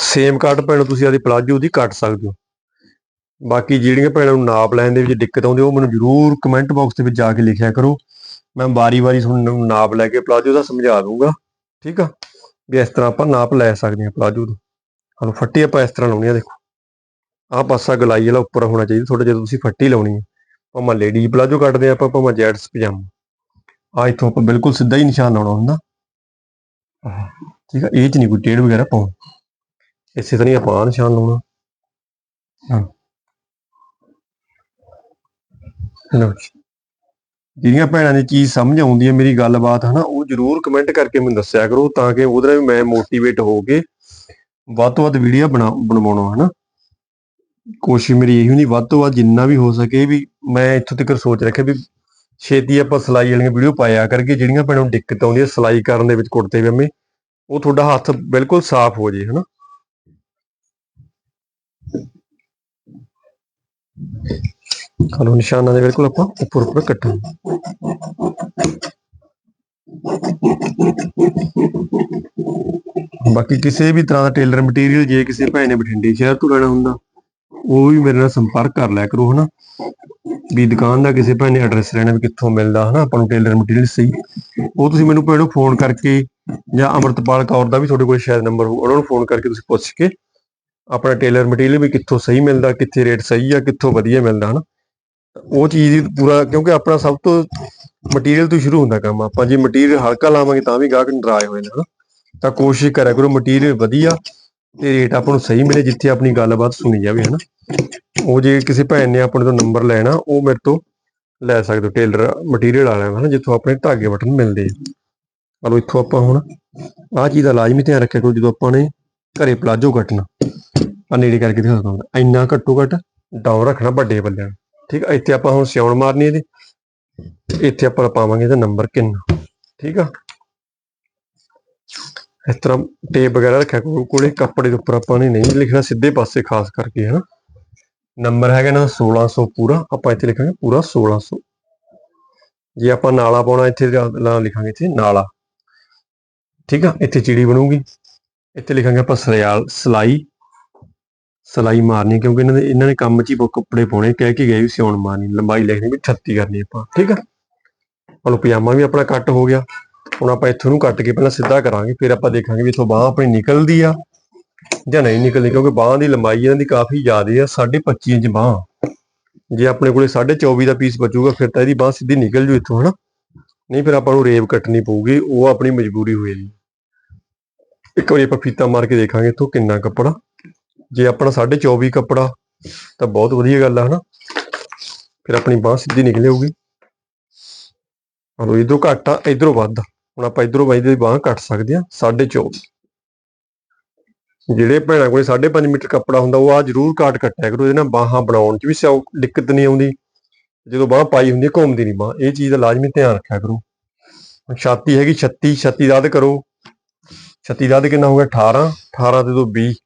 ਸੇਮ ਕੱਟ ਭੈਣੋ, ਤੁਸੀਂ ਆਦੀ ਪਲਾਜੋ ਦੀ ਕੱਟ ਸਕਦੇ ਹੋ। ਬਾਕੀ ਜਿਹੜੀਆਂ ਭੈਣਾਂ ਨੂੰ ਨਾਪ ਲੈਣ ਦੇ ਵਿੱਚ ਦਿੱਕਤ ਆਉਂਦੀ, ਉਹ ਮੈਨੂੰ ਜਰੂਰ ਕਮੈਂਟ ਬਾਕਸ ਦੇ ਵਿੱਚ ਜਾ ਕੇ ਲਿਖਿਆ ਕਰੋ। ਮੈਂ ਵਾਰੀ-ਵਾਰੀ ਤੁਹਾਨੂੰ ਨਾਪ ਲੈ ਕੇ ਪਲਾਜੋ ਦਾ ਸਮਝਾ ਦੂੰਗਾ, ਠੀਕ ਆ? ਵੀ ਇਸ ਤਰ੍ਹਾਂ ਆਪਾਂ ਨਾਪ ਲੈ ਸਕਦੇ ਹਾਂ ਪਲਾਜੋ ਦਾ ਹਲੋ ਫੱਟੀ ਆਪਾਂ ਇਸ ਤਰ੍ਹਾਂ ਲਾਉਣੀ ਆ, ਦੇਖੋ। ਆਹ ਪਾਸਾ ਗਲਾਈ ਵਾਲਾ ਉੱਪਰ ਹੋਣਾ ਚਾਹੀਦਾ ਥੋੜਾ ਜਦੋਂ ਤੁਸੀਂ ਫੱਟੀ ਲਾਉਣੀ ਹੈ ਭਾਵੇਂ ਲੇਡੀ ਪਲਾਜੋ ਕੱਟਦੇ ਆਪਾਂ ਭਾਵੇਂ ਜੈਂਟਸ ਪਜਾਮਾ। ਆ ਇੱਥੋਂ ਆਪਾਂ ਬਿਲਕੁਲ ਸਿੱਧਾ ਹੀ ਨਿਸ਼ਾਨ ਲਾਉਣਾ ਹੁੰਦਾ। ਠੀਕ ਆ? ਇਹ ਚ ਨਹੀਂ ਕੋਈ ਟੇੜ ਵਗੈਰਾ ਪਾਉਣ। ਇਸੇ ਤਰ੍ਹਾਂ ਹੀ ਆਪਾਂ ਆਹ ਨਿਸ਼ਾਨ ਲਾਉਣਾ। ਹਾਂ ਲਓ ਜੀ ਜਿਹੜੀਆਂ ਭੈਣਾਂ ਦੀ ਚੀਜ਼ ਸਮਝ ਆਉਂਦੀ ਹੈ ਮੇਰੀ ਗੱਲਬਾਤ, ਹਨਾ, ਉਹ ਜਰੂਰ ਕਮੈਂਟ ਕਰਕੇ ਮੈਨੂੰ ਦੱਸਿਆ ਕਰੋ ਤਾਂ ਕਿ ਉਹਦੇ ਨਾਲ ਵੀ ਮੈਂ ਮੋਟੀਵੇਟ ਹੋ ਕੇ ਵੱਧ ਤੋਂ ਵੱਧ ਵੀਡੀਓ ਬਣਾ, ਬਣਵਾਉਣਾ, ਹਨਾ। ਕੋਸ਼ਿਸ਼ ਮੇਰੀ ਇਹੀ ਹੁੰਦੀ, ਵੱਧ ਤੋਂ ਵੱਧ ਜਿੰਨਾ ਵੀ ਹੋ ਸਕੇ ਵੀ ਮੈਂ ਇੱਥੋਂ ਤੱਕ ਸੋਚ ਰੱਖਿਆ ਵੀ ਛੇਤੀ ਆਪਾਂ ਸਿਲਾਈ ਵਾਲੀਆਂ ਵੀਡੀਓ ਪਾਇਆ ਕਰਕੇ ਜਿਹੜੀਆਂ ਭੈਣਾਂ ਨੂੰ ਦਿੱਕਤ ਆਉਂਦੀ ਹੈ ਸਿਲਾਈ ਕਰਨ ਦੇ ਵਿੱਚ ਕੁੜਤੇ ਪਜਾਮੇ ਉਹ ਤੁਹਾਡਾ ਹੱਥ ਬਿਲਕੁਲ ਸਾਫ਼ ਹੋ ਜੇ, ਹਨਾ। ਹਲੋ ਨਿਸ਼ਾਨਾਂ ਦੇ ਬਿਲਕੁਲ ਆਪਾਂ ਉੱਪਰ ਉੱਪਰ ਕੱਟਾਂਗੇ। ਬਾਕੀ ਕਿਸੇ ਵੀ ਤਰ੍ਹਾਂ ਦਾ ਟੇਲਰ ਮਟੀਰੀਅਲ ਜੇ ਕਿਸੇ ਭੈਣ ਨੇ ਬਠਿੰਡੇ ਸ਼ਹਿਰ ਤੋਂ ਲੈਣਾ ਹੁੰਦਾ, ਉਹ ਵੀ ਮੇਰੇ ਨਾਲ ਸੰਪਰਕ ਕਰ ਲਿਆ ਕਰੋ ਹਨਾ। ਵੀ ਦੁਕਾਨ ਦਾ ਕਿਸੇ ਭੈਣ ਨੇ ਐਡਰੈਸ ਲੈਣਾ ਵੀ ਕਿੱਥੋਂ ਮਿਲਦਾ ਹਨਾ, ਆਪਾਂ ਨੂੰ ਟੇਲਰ ਮਟੀਰੀਅਲ ਸਹੀ। ਉਹ ਤੁਸੀਂ ਮੈਨੂੰ ਭੈਣੋ ਫੋਨ ਕਰਕੇ ਜਾਂ ਅਮਰਤਪਾਲ ਕੌਰ ਦਾ ਵੀ ਤੁਹਾਡੇ ਕੋਲ ਸ਼ਾਇਦ ਨੰਬਰ ਹੋਊ, ਉਹਨਾਂ ਨੂੰ ਫੋਨ ਕਰਕੇ ਤੁਸੀਂ ਪੁੱਛ ਕੇ ਆਪਣਾ ਟੇਲਰ ਮਟੀਰੀਅਲ ਵੀ ਕਿੱਥੋਂ ਸਹੀ ਮਿਲਦਾ, ਕਿੱਥੇ ਰੇਟ ਸਹੀ ਆ, ਕਿੱਥੋਂ ਵਧੀਆ ਮਿਲਦਾ ਹਨਾ। ਉਹ ਚੀਜ਼ ਪੂਰਾ, ਕਿਉਂਕਿ ਆਪਣਾ ਸਭ ਤੋਂ ਮਟੀਰੀਅਲ ਤੋਂ ਸ਼ੁਰੂ ਹੁੰਦਾ ਕੰਮ। ਆਪਾਂ ਜੇ ਮਟੀਰੀਅਲ ਹਲਕਾ ਲਾਵਾਂਗੇ ਤਾਂ ਵੀ ਗਾਹਕ ਨਾਰਾਜ਼ ਹੋ ਜਾਂਦਾ ਤਾਂ ਕੋਸ਼ਿਸ਼ ਕਰਿਆ ਕਰੋ ਮਟੀਰੀਅਲ ਵਧੀਆ ਤੇ ਰੇਟ ਆਪਾਂ ਨੂੰ ਸਹੀ ਮਿਲੇ, ਜਿੱਥੇ ਆਪਣੀ ਗੱਲਬਾਤ ਸੁਣੀ ਜਾਵੇ, ਹਨਾ। ਉਹ ਜੇ ਕਿਸੇ ਭੈਣ ਨੇ ਆਪਣੇ ਤੋਂ ਨੰਬਰ ਲੈਣਾ, ਉਹ ਮੇਰੇ ਤੋਂ ਲੈ ਸਕਦੇ ਹੋ ਟੇਲਰ ਮਟੀਰੀਅਲ ਵਾਲਿਆਂ ਦਾ ਹਨਾ, ਜਿੱਥੋਂ ਆਪਣੇ ਧਾਗੇ ਬਟਨ ਮਿਲਦੇ ਆ। ਚਲੋ, ਇੱਥੋਂ ਆਪਾਂ ਹੁਣ ਆਹ ਚੀਜ਼ ਦਾ ਲਾਜ਼ਮੀ ਧਿਆਨ ਰੱਖਿਆ ਕਰੋ, ਜਦੋਂ ਆਪਾਂ ਨੇ ਘਰੇ ਪਲਾਜੋ ਕੱਟਣਾ। ਆ ਨੇੜੇ ਕਰਕੇ ਦਿਖਾ ਦਵਾਂਗਾ ਇੰਨਾ ਘੱਟੋ ਘੱਟ ਡਾਊਨ ਰੱਖਣਾ ਵੱਡੇ ਬੱਲਿਆਂ ਨੂੰ। ਠੀਕ ਆ? ਇੱਥੇ ਆਪਾਂ ਹੁਣ ਸਿਉਣ ਮਾਰਨੀ ਇਹਦੀ ਇੱਥੇ ਆਪਾਂ ਪਾਵਾਂਗੇ ਇਹਦਾ ਨੰਬਰ ਕਿੰਨਾ? ਠੀਕ ਆ? ਇਸ ਤਰ੍ਹਾਂ ਟੇਪ ਵਗੈਰਾ ਰੱਖਿਆ ਕਰੋ। ਕੋਲੇ ਕੱਪੜੇ ਦੇ ਉੱਪਰ ਆਪਾਂ ਨੇ ਨਹੀਂ ਲਿਖਣਾ, ਸਿੱਧੇ ਪਾਸੇ ਖਾਸ ਕਰਕੇ, ਹਨਾ? ਨੰਬਰ ਹੈਗਾ ਨਾ 1600 ਪੂਰਾ। ਆਪਾਂ ਇੱਥੇ ਲਿਖਾਂਗੇ ਪੂਰਾ 1600 ਜੇ ਆਪਾਂ ਨਾਲਾ ਪਾਉਣਾ, ਇੱਥੇ ਲਿਖਾਂਗੇ ਇੱਥੇ ਨਾਲਾ। ਠੀਕ ਆ? ਇੱਥੇ ਚਿੜੀ ਬਣੂਗੀ। ਇੱਥੇ ਲਿਖਾਂਗੇ ਆਪਾਂ ਸਰਿਆਲ ਸਲਾਈ। ਸਲਾਈ ਮਾਰਨੀ ਕਿਉਂਕਿ ਇਹਨਾਂ ਦੇ, ਇਹਨਾਂ ਨੇ ਕੰਮ 'ਚ ਹੀ ਕੱਪੜੇ ਪਾਉਣੇ, ਕਹਿ ਕੇ ਗਏ ਵੀ ਸਿਉਣ ਮਾਰਨੀ, ਲੰਬਾਈ ਲਿਖਣੀ ਵੀ 38 ਕਰਨੀ ਆਪਾਂ, ਠੀਕ ਆ? ਹੁਣ ਪਜਾਮਾ ਵੀ ਆਪਣਾ ਕੱਟ ਹੋ ਗਿਆ, ਹੁਣ ਆਪਾਂ ਇੱਥੋਂ ਨੂੰ ਕੱਟ ਕੇ ਪਹਿਲਾਂ ਸਿੱਧਾ ਕਰਾਂਗੇ, ਫਿਰ ਆਪਾਂ ਦੇਖਾਂਗੇ ਵੀ ਇੱਥੋਂ ਬਾਹ ਆਪਣੀ ਨਿਕਲਦੀ ਆ ਜਾਂ ਨਹੀਂ ਨਿਕਲਦੀ, ਕਿਉਂਕਿ ਬਾਹ ਦੀ ਲੰਬਾਈ ਇਹਨਾਂ ਦੀ ਕਾਫੀ ਜ਼ਿਆਦਾ ਆ 25 ਇੰਚ ਬਾਹ। ਜੇ ਆਪਣੇ ਕੋਲੇ 24.5 ਦਾ ਪੀਸ ਬਚੂਗਾ, ਫਿਰ ਤਾਂ ਇਹਦੀ ਬਾਹ ਸਿੱਧੀ ਨਿਕਲ ਜੂ ਇੱਥੋਂ, ਹਨਾ? ਨਹੀਂ, ਫਿਰ ਆਪਾਂ ਨੂੰ ਰੇਵ ਕੱਟਣੀ ਪਊਗੀ, ਉਹ ਆਪਣੀ ਮਜਬੂਰੀ ਹੋਏਗੀ। ਇੱਕ ਵਾਰੀ ਆਪਾਂ ਫੀਤਾ ਮਾਰ ਕੇ ਦੇਖਾਂਗੇ ਇੱਥੋਂ ਕਿੰਨਾ ਕੱਪੜਾ ਜੇ ਆਪਣਾ 24.5 ਕੱਪੜਾ, ਤਾਂ ਬਹੁਤ ਵਧੀਆ ਗੱਲ ਆ, ਹਨਾ? ਫਿਰ ਆਪਣੀ ਬਾਹ ਸਿੱਧੀ ਨਿਕਲੇਗੀ ਹਲੋ, ਇਧਰੋਂ ਘੱਟ ਆ, ਇਧਰੋਂ ਵੱਧ ਆ। ਹੁਣ ਆਪਾਂ ਇਧਰੋਂ ਬਾਈ ਦੀ ਬਾਹ ਕੱਟ ਸਕਦੇ ਆ 24.5 ਜਿਹੜੇ ਭੈਣਾਂ ਕੋਲੇ 5.5 ਮੀਟਰ ਕੱਪੜਾ ਹੁੰਦਾ, ਉਹ ਆ ਜ਼ਰੂਰ ਕਾਟ ਕੱਟਿਆ ਕਰੋ, ਇਹਦੇ ਨਾਲ ਬਾਹਾਂ ਬਣਾਉਣ 'ਚ ਵੀ ਸਿਓ, ਦਿੱਕਤ ਨਹੀਂ ਆਉਂਦੀ। ਜਦੋਂ ਬਾਹ ਪਾਈ ਹੁੰਦੀ ਘੁੰਮਦੀ ਨਹੀਂ ਬਾਹ। ਇਹ ਚੀਜ਼ ਦਾ ਲਾਜ਼ਮੀ ਧਿਆਨ ਰੱਖਿਆ ਕਰੋ। ਛਾਤੀ ਹੈਗੀ 36 36 ਦਾ ਕਰੋ। 36 ਦਾ ਕਿੰਨਾ ਹੋ ਗਿਆ? 18 18 ਤੇ ਤੋਂ 20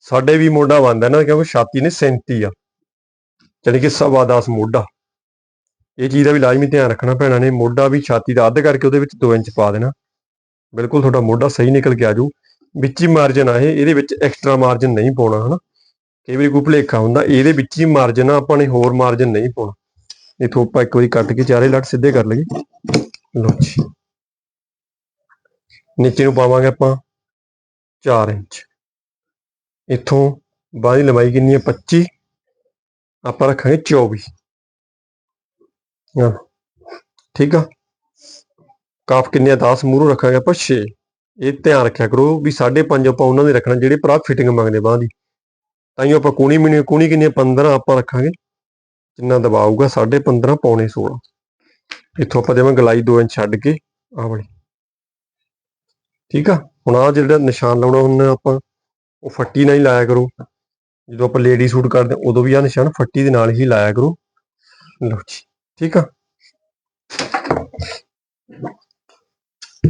ਸਾਡੇ ਵੀ ਮੋਢਾ ਬੰਦਾ ਨਾ, ਕਿਉਂਕਿ ਛਾਤੀ ਨੇ 37 ਆ। ਜਾਣੀ ਕਿ ਸਵਾ 10 ਮੋਢਾ। ਇਹ ਚੀਜ਼ ਦਾ ਵੀ ਲਾਜ਼ਮੀ ਧਿਆਨ ਰੱਖਣਾ ਭੈਣਾਂ ਨੇ, ਮੋਢਾ ਵੀ ਛਾਤੀ ਦਾ ਅੱਧ ਕਰਕੇ ਉਹਦੇ ਵਿੱਚ 2 ਇੰਚ ਪਾ ਦੇਣਾ। ਬਿਲਕੁਲ ਤੁਹਾਡਾ ਮੋਢਾ ਸਹੀ ਨਿਕਲ ਕੇ ਆਜੂ ਵਿੱਚ ਹੀ ਮਾਰਜਨ ਆ ਇਹ, ਇਹਦੇ ਵਿੱਚ ਐਕਸਟਰਾ ਮਾਰਜਨ ਨਹੀਂ ਪਾਉਣਾ, ਹਨਾ। ਕਈ ਵਾਰੀ ਕੋਈ ਭੁਲੇਖਾ ਹੁੰਦਾ, ਇਹਦੇ ਵਿੱਚ ਹੀ ਮਾਰਜਨ ਆ, ਆਪਾਂ ਨੇ ਹੋਰ ਮਾਰਜਨ ਨਹੀਂ ਪਾਉਣਾ। ਇਥੋਂ ਆਪਾਂ ਇੱਕ ਵਾਰੀ ਕੱਟ ਕੇ ਚਾਰੇ ਲੱਟ ਸਿੱਧੇ ਕਰ ਲਈਏ। ਲਓ ਜੀ। ਨੀਚੇ ਨੂੰ ਪਾਵਾਂਗੇ ਆਪਾਂ 4 ਇੰਚ। ਇੱਥੋਂ ਬਾਂਹ ਦੀ ਲੰਬਾਈ ਕਿੰਨੀ ਹੈ 25 ਆਪਾਂ ਰੱਖਾਂਗੇ 24 ਹਾਂ। ਠੀਕ ਆ? ਕਾਫ ਕਿੰਨੇ ਆ? 10 ਮੂਹਰੋਂ ਰੱਖਾਂਗੇ ਆਪਾਂ 6 ਇਹ ਧਿਆਨ ਰੱਖਿਆ ਕਰੋ ਵੀ 5.5 ਆਪਾਂ ਉਹਨਾਂ ਦੇ ਰੱਖਣਾ, ਜਿਹੜੇ ਭਰਾ ਫਿਟਿੰਗ ਮੰਗਦੇ ਬਾਹ ਦੀ। ਤਾਂ ਹੀ ਆਪਾਂ ਕੂਣੀ ਮਿਣੀ ਕੂਣੀ ਕਿੰਨੀ 15 ਆਪਾਂ ਰੱਖਾਂਗੇ। ਜਿੰਨਾ ਦਬਾਊਗਾ 15.5 ਪੌਣੇ 16 ਇੱਥੋਂ ਆਪਾਂ ਦੇਵਾਂ ਗਲਾਈ 2 ਇੰਚ ਛੱਡ ਕੇ। ਆ ਵਾਲੀ। ਠੀਕ ਆ? ਹੁਣ ਆ ਜਿਹੜਾ ਨਿਸ਼ਾਨ ਲਾਉਣਾ ਹੁੰਦਾ ਆਪਾਂ ਉਹ ਫੱਟੀ ਨਾਲ ਹੀ ਲਾਇਆ ਕਰੋ। ਜਦੋਂ ਆਪਾਂ ਲੇਡੀ ਸੂਟ ਕਰਦੇ ਹਾਂ, ਉਦੋਂ ਵੀ ਆ ਨਿਸ਼ਾਨ ਫੱਟੀ ਦੇ ਨਾਲ ਹੀ ਲਾਇਆ ਕਰੋ। ਲਓ ਜੀ ਠੀਕ ਆ?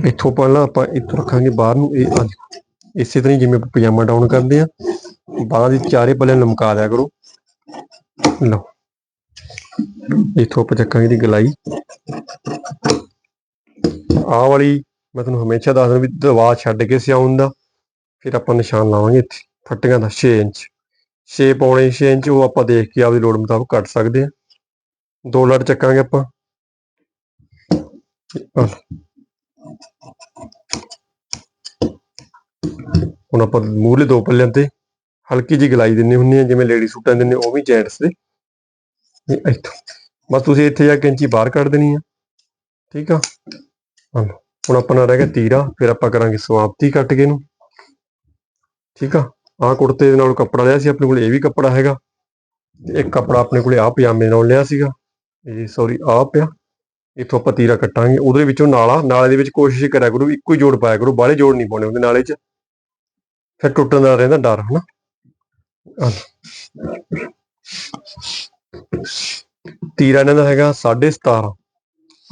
ਇੱਥੋਂ ਪਹਿਲਾਂ ਆਪਾਂ ਇੱਥੋਂ ਰੱਖਾਂਗੇ ਬਾਹਰ ਨੂੰ। ਇਹ ਆ ਇਸੇ ਤਰ੍ਹਾਂ ਜਿਵੇਂ ਆਪਾਂ ਪਜਾਮਾ ਡਾਊਨ ਕਰਦੇ ਆ ਬਾਹਾਂ ਦੇ ਚਾਰੇ ਪੱਲੇ ਲਮਕਾ ਦਿਆ ਕਰੋ। ਲਓ ਇੱਥੋਂ ਆਪਾਂ ਚੱਕਾਂਗੇ ਦੀ ਗਲਾਈ। ਆ ਵਾਲੀ ਮੈਂ ਤੁਹਾਨੂੰ ਹਮੇਸ਼ਾ ਦੱਸਦਾ ਵੀ ਦਵਾ ਛੱਡ ਕੇ ਸਿਆਉਣ ਦਾ। ਫਿਰ ਆਪਾਂ ਨਿਸ਼ਾਨ ਲਾਵਾਂਗੇ ਇੱਥੇ, ਫੱਟੀਆਂ ਦਾ 6 ਇੰਚ। 6 ਪੌਣੇ 6 ਇੰਚ ਉਹ ਆਪਾਂ ਦੇਖ ਕੇ ਆਪਦੀ ਲੋੜ ਮੁਤਾਬਕ ਕੱਟ ਸਕਦੇ ਆ ਦੋ ਲੜ ਚੱਕਾਂਗੇ ਆਪਾਂ। ਹੁਣ ਆਪਾਂ ਮੂਹਰਲੇ ਦੋ ਪੱਲਿਆਂ ਤੇ ਹਲਕੀ ਜਿਹੀ ਗਲਾਈ ਦਿੰਨੀ ਹੁੰਨੀ ਆ ਜਿਵੇਂ ਲੇਡੀ ਸੂਟਾਂ ਦੇ ਦਿੰਨੇ ਉਹ ਵੀ ਜੈਂਟਸ ਦੇ। ਇਹ ਇੱਥੋਂ। ਬਸ ਤੁਸੀਂ ਇੱਥੇ ਜਾ ਕੇ ਇੰਚੀ ਬਾਹਰ ਕੱਢ ਦੇਣੀ ਆ। ਠੀਕ ਆ? ਆਹ ਲਓ। ਹੁਣ ਆਪਣਾ ਰਹਿ ਗਿਆ ਤੀਰਾ, ਫਿਰ ਆਪਾਂ ਕਰਾਂਗੇ ਸਮਾਪਤੀ ਕੱਟ ਕੇ ਇਹਨੂੰ। ਠੀਕ ਆ? ਆਹ ਕੁੜਤੇ ਦੇ ਨਾਲ ਕੱਪੜਾ ਲਿਆ ਸੀ, ਆਪਣੇ ਕੋਲ ਇਹ ਵੀ ਕੱਪੜਾ ਹੈਗਾ। ਤੇ ਇੱਕ ਕੱਪੜਾ ਆਪਣੇ ਕੋਲੇ ਆਹ ਪਜਾਮੇ ਨਾਲ ਲਿਆ ਸੀਗਾ। ਇਹ ਸੌਰੀ ਆਹ ਪਿਆ। ਇੱਥੋਂ ਆਪਾਂ ਤੀਰਾ ਕੱਟਾਂਗੇ। ਉਹਦੇ ਵਿੱਚੋਂ ਨਾਲਾ, ਨਾਲੇ ਦੇ ਵਿੱਚ ਕੋਸ਼ਿਸ਼ ਕਰਿਆ ਕਰੋ ਇੱਕੋ ਹੀ ਜੋੜ ਪਾਇਆ ਕਰੋ, ਬਾਹਲੇ ਜੋੜ ਨਹੀਂ ਪਾਉਣੇ ਉਹਦੇ ਨਾਲੇ 'ਚ। ਫਿਰ ਟੁੱਟਣ ਦਾ ਰਹਿੰਦਾ ਡਰ, ਹਨਾ? ਤੀਰਾ ਇਹਨਾਂ ਦਾ ਹੈਗਾ 17.5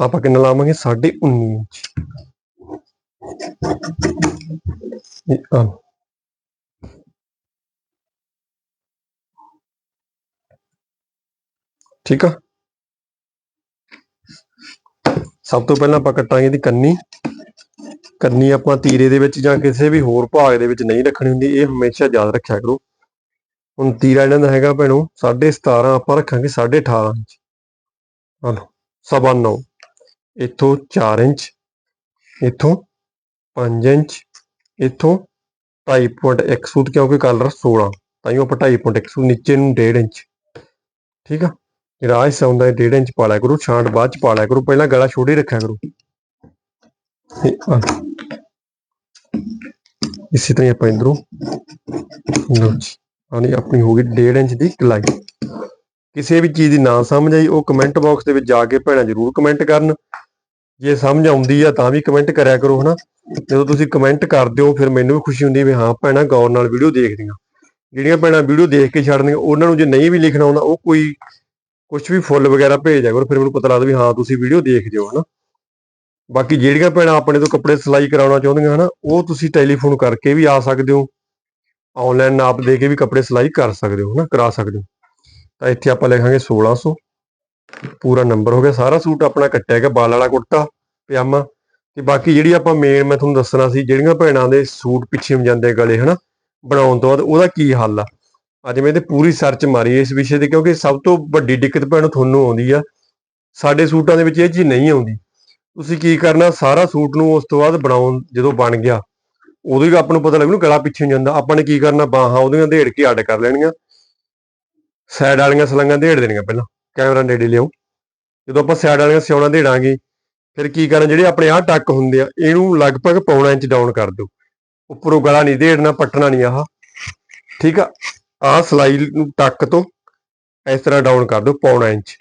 ਆਪਾਂ ਕਿੰਨਾ ਲਾਵਾਂਗੇ? 19.5 ਇੰਚ। ਇਹ, ਆਹ। ਠੀਕ ਆ? ਸਭ ਤੋਂ ਪਹਿਲਾਂ ਆਪਾਂ ਕੱਟਾਂਗੇ ਇਹਦੀ ਕੰਨੀ। ਕੰਨੀ ਆਪਾਂ ਤੀਰੇ ਦੇ ਵਿੱਚ ਜਾਂ ਕਿਸੇ ਵੀ ਹੋਰ ਭਾਗ ਦੇ ਵਿੱਚ ਨਹੀਂ ਰੱਖਣੀ ਹੁੰਦੀ, ਇਹ ਹਮੇਸ਼ਾ ਯਾਦ ਰੱਖਿਆ ਕਰੋ। ਹੁਣ ਤੀਰਾ ਇਹਨਾਂ ਦਾ ਹੈਗਾ ਭੈਣੋ 17.5 ਆਪਾਂ ਰੱਖਾਂਗੇ 18.5 ਇੰਚ। ਆ ਸਵਾ ਨੌ। ਇੱਥੋਂ 4 ਇੰਚ, ਇੱਥੋਂ 5 ਇੰਚ, ਇੱਥੋਂ 2.5.1 ਸੂਤ ਕਿਉਂਕਿ ਕਲਰ 16 ਤਾਂ ਹੀ ਆਪਾਂ 2.5.1 ਸੂਤ ਨੀਚੇ ਨੂੰ 1.5 ਇੰਚ। ਠੀਕ ਆ? ਜਿਹੜਾ ਆਹ ਹਿੱਸਾ ਹੁੰਦਾ ਹੈ 1.5 ਇੰਚ ਪਾ ਲਿਆ ਕਰੋ, ਛਾਂਟ ਬਾਅਦ ਚ ਪਾ ਲਿਆ ਕਰੋ, ਪਹਿਲਾਂ ਗਲਾ ਛੋਟੇ ਰੱਖਿਆ ਕਰੋ। ਇਹ ਇਸੇ ਤਰ੍ਹਾਂ ਆਪਾਂ ਇਧਰੋਂ, ਲਓ ਜੀ ਆਣੀ ਆਪਣੀ ਹੋ ਗਈ 1.5 ਇੰਚ ਦੀ ਗਲਾਈ ਕਿਸੇ ਵੀ ਚੀਜ਼ ਦੀ ਨਾ ਸਮਝ ਆਈ, ਉਹ ਕਮੈਂਟ ਬਾਕਸ ਦੇ ਵਿੱਚ ਜਾ ਕੇ ਭੈਣਾਂ ਜਰੂਰ ਕਮੈਂਟ ਕਰਨ। ਜੇ ਸਮਝ ਆਉਂਦੀ ਆ, ਤਾਂ ਵੀ ਕਮੈਂਟ ਕਰਿਆ ਕਰੋ, ਹਨਾ। ਜਦੋਂ ਤੁਸੀਂ ਕਮੈਂਟ ਕਰਦੇ ਹੋ, ਫਿਰ ਮੈਨੂੰ ਵੀ ਖੁਸ਼ੀ ਹੁੰਦੀ ਵੀ ਹਾਂ, ਭੈਣਾਂ ਗੌਰ ਨਾਲ ਵੀਡੀਓ ਦੇਖਦੀਆਂ। ਜਿਹੜੀਆਂ ਭੈਣਾਂ ਵੀਡੀਓ ਦੇਖ ਕੇ ਛੱਡਦੀਆਂ, ਉਹਨਾਂ ਨੂੰ ਜੇ ਨਹੀਂ ਵੀ ਲਿਖਣਾ ਆਉਂਦਾ ਉਹ ਕੋਈ ਕੁਝ ਵੀ ਫੁੱਲ ਵਗੈਰਾ ਭੇਜਿਆ ਕਰੋ, ਫਿਰ ਮੈਨੂੰ ਪਤਾ ਲੱਗਦਾ ਵੀ ਹਾਂ, ਤੁਸੀਂ ਵੀਡੀਓ ਦੇਖਦੇ ਹੋ, ਹਨਾ? ਬਾਕੀ ਜਿਹੜੀਆਂ ਭੈਣਾਂ ਆਪਣੇ ਤੋਂ ਕੱਪੜੇ ਸਿਲਾਈ ਕਰਾਉਣਾ ਚਾਹੁੰਦੀਆਂ, ਹਨਾ, ਉਹ ਤੁਸੀਂ ਟੈਲੀਫੋਨ ਕਰਕੇ ਵੀ ਆ ਸਕਦੇ ਹੋ। ਆਨਲਾਈਨ ਨਾਪ ਦੇ ਕੇ ਵੀ ਕੱਪੜੇ ਸਿਲਾਈ ਕਰ ਸਕਦੇ ਹੋ, ਹਨਾ, ਕਰਾ ਸਕਦੇ ਹੋ। ਤਾਂ ਇੱਥੇ ਆਪਾਂ ਲਿਖਾਂਗੇ 1600 ਪੂਰਾ ਨੰਬਰ ਹੋ ਗਿਆ, ਸਾਰਾ ਸੂਟ ਆਪਣਾ ਕੱਟਿਆ ਗਿਆ, ਬਾਲ ਵਾਲਾ ਕੁੜਤਾ, ਪਜਾਮਾ। ਤੇ ਬਾਕੀ ਜਿਹੜੀ ਆਪਾਂ ਮੇਨ ਮੈਂ ਤੁਹਾਨੂੰ ਦੱਸਣਾ ਸੀ, ਜਿਹੜੀਆਂ ਭੈਣਾਂ ਦੇ ਸੂਟ ਪਿੱਛੇ ਜਾਂਦੇ ਗਲੇ, ਹਨਾ, ਬਣਾਉਣ ਤੋਂ ਬਾਅਦ ਉਹਦਾ ਕੀ ਹੱਲ ਆ? ਅੱਜ ਮੈਂ ਤੇ ਪੂਰੀ ਸਰਚ ਮਾਰੀ ਇਸ ਵਿਸ਼ੇ ਤੇ, ਕਿਉਂਕਿ ਸਭ ਤੋਂ ਵੱਡੀ ਦਿੱਕਤ ਭੈਣੋ ਤੁਹਾਨੂੰ ਆਉਂਦੀ ਆ, ਸਾਡੇ ਸੂਟਾਂ ਦੇ ਵਿੱਚ ਇਹ ਚੀਜ਼ ਨਹੀਂ ਆਉਂਦੀ। ਤੁਸੀਂ ਕੀ ਕਰਨਾ, ਸਾਰਾ ਸੂਟ ਨੂੰ ਉਸ ਤੋਂ ਬਾਅਦ ਬਣਾਉਣ ਜਦੋਂ ਬਣ ਗਿਆ, ਉਦੋਂ ਹੀ ਆਪਾਂ ਨੂੰ ਪਤਾ ਲੱਗੂ ਗਲਾ ਪਿੱਛੇ ਜਾਂਦਾ। ਆਪਾਂ ਨੇ ਕੀ ਕਰਨਾ, ਬਾਹਾਂ ਉਹਦੀਆਂ ਢੇੜ ਕੇ ਅੱਡ ਕਰ ਲੈਣੀਆਂ ਸਾਈਡ ਵਾਲੀਆਂ ਸਲੰਗਾਂ ਢੇੜ ਦੇਣੀਆਂ ਪਹਿਲਾਂ, ਕੈਮਰਾ ਨੇੜੇ ਲਿਆਓ। ਜਦੋਂ ਆਪਾਂ ਸਾਈਡ ਵਾਲੀਆਂ ਸਿਉਣਾ ਢੇੜਾਂਗੇ ਫਿਰ ਕੀ ਕਰਨਾ, ਜਿਹੜੇ ਆਪਣੇ ਆਹ ਟੱਕ ਹੁੰਦੇ ਆ, ਇਹਨੂੰ ਲਗਭਗ ਪੌਣਾ ਇੰਚ ਡਾਊਨ ਕਰ ਦਿਓ। ਉੱਪਰੋਂ ਗਲਾ ਨਹੀਂ ਢੇੜਨਾ ਪੱਟਣਾ ਨਹੀਂ ਆਹ। ਠੀਕ ਆ? ਆਹ ਸਲਾਈ ਨੂੰ ਟੱਕ ਤੋਂ ਇਸ ਤਰ੍ਹਾਂ ਡਾਊਨ ਕਰ ਦਿਓ ਪੌਣਾ ਇੰਚ।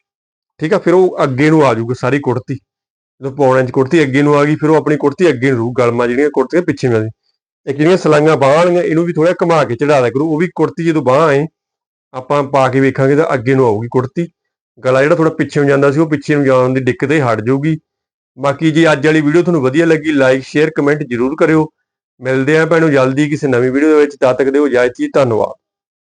ਠੀਕ ਆ, ਫਿਰ ਉਹ ਅੱਗੇ ਨੂੰ ਆ ਜਾਊਗਾ ਸਾਰੀ ਕੁੜਤੀ। ਜਦੋਂ ਪੌਣਾ ਇੰਚ ਕੁੜਤੀ ਅੱਗੇ ਨੂੰ ਆ ਗਈ, ਫਿਰ ਉਹ ਆਪਣੀ ਕੁੜਤੀ ਅੱਗੇ ਨੂੰ ਰੂ ਗਲਮਾ ਜਿਹੜੀਆਂ ਕੁੜਤੀਆਂ ਪਿੱਛੇ ਨੂੰ ਆ ਇੱਕ ਜਿਹੜੀਆਂ ਸਲਾਈਆਂ ਬਾਹਾਂ ਵਾਲੀਆਂ, ਇਹਨੂੰ ਵੀ ਥੋੜਾ ਘੁਮਾ ਕੇ ਚੜਾ ਦਿਆ ਕਰੋ, ਉਹ ਵੀ ਕੁੜਤੀ ਜਦੋਂ ਬਾਹਾਂ ਆਏ, ਆਪਾਂ ਪਾ ਕੇ ਵੇਖਾਂਗੇ ਤਾਂ ਅੱਗੇ ਨੂੰ ਆਊਗੀ ਕੁੜਤੀ। ਗਲਾ ਜਿਹੜਾ ਥੋੜਾ ਪਿੱਛੇ ਨੂੰ ਜਾਂਦਾ ਸੀ, ਉਹ ਪਿੱਛੇ ਨੂੰ ਜਾਣ ਦੀ ਦਿੱਕਤ ਹੀ ਹਟ ਜਾਊਗੀ। ਬਾਕੀ ਜੇ ਅੱਜ ਵਾਲੀ ਵੀਡੀਓ ਤੁਹਾਨੂੰ ਵਧੀਆ ਲੱਗੀ ਲਾਈਕ ਸ਼ੇਅਰ ਕਮੈਂਟ ਜ਼ਰੂਰ ਕਰਿਓ। ਮਿਲਦੇ ਆਂ ਭੈਣੋ ਜਲਦੀ ਕਿਸੇ ਨਵੀਂ ਵੀਡੀਓ ਦੇ ਵਿੱਚ, ਤਦ ਤੱਕ ਦਿਓ ਇਜਾਜ਼ਤ ਜੀ, ਧੰਨਵਾਦ।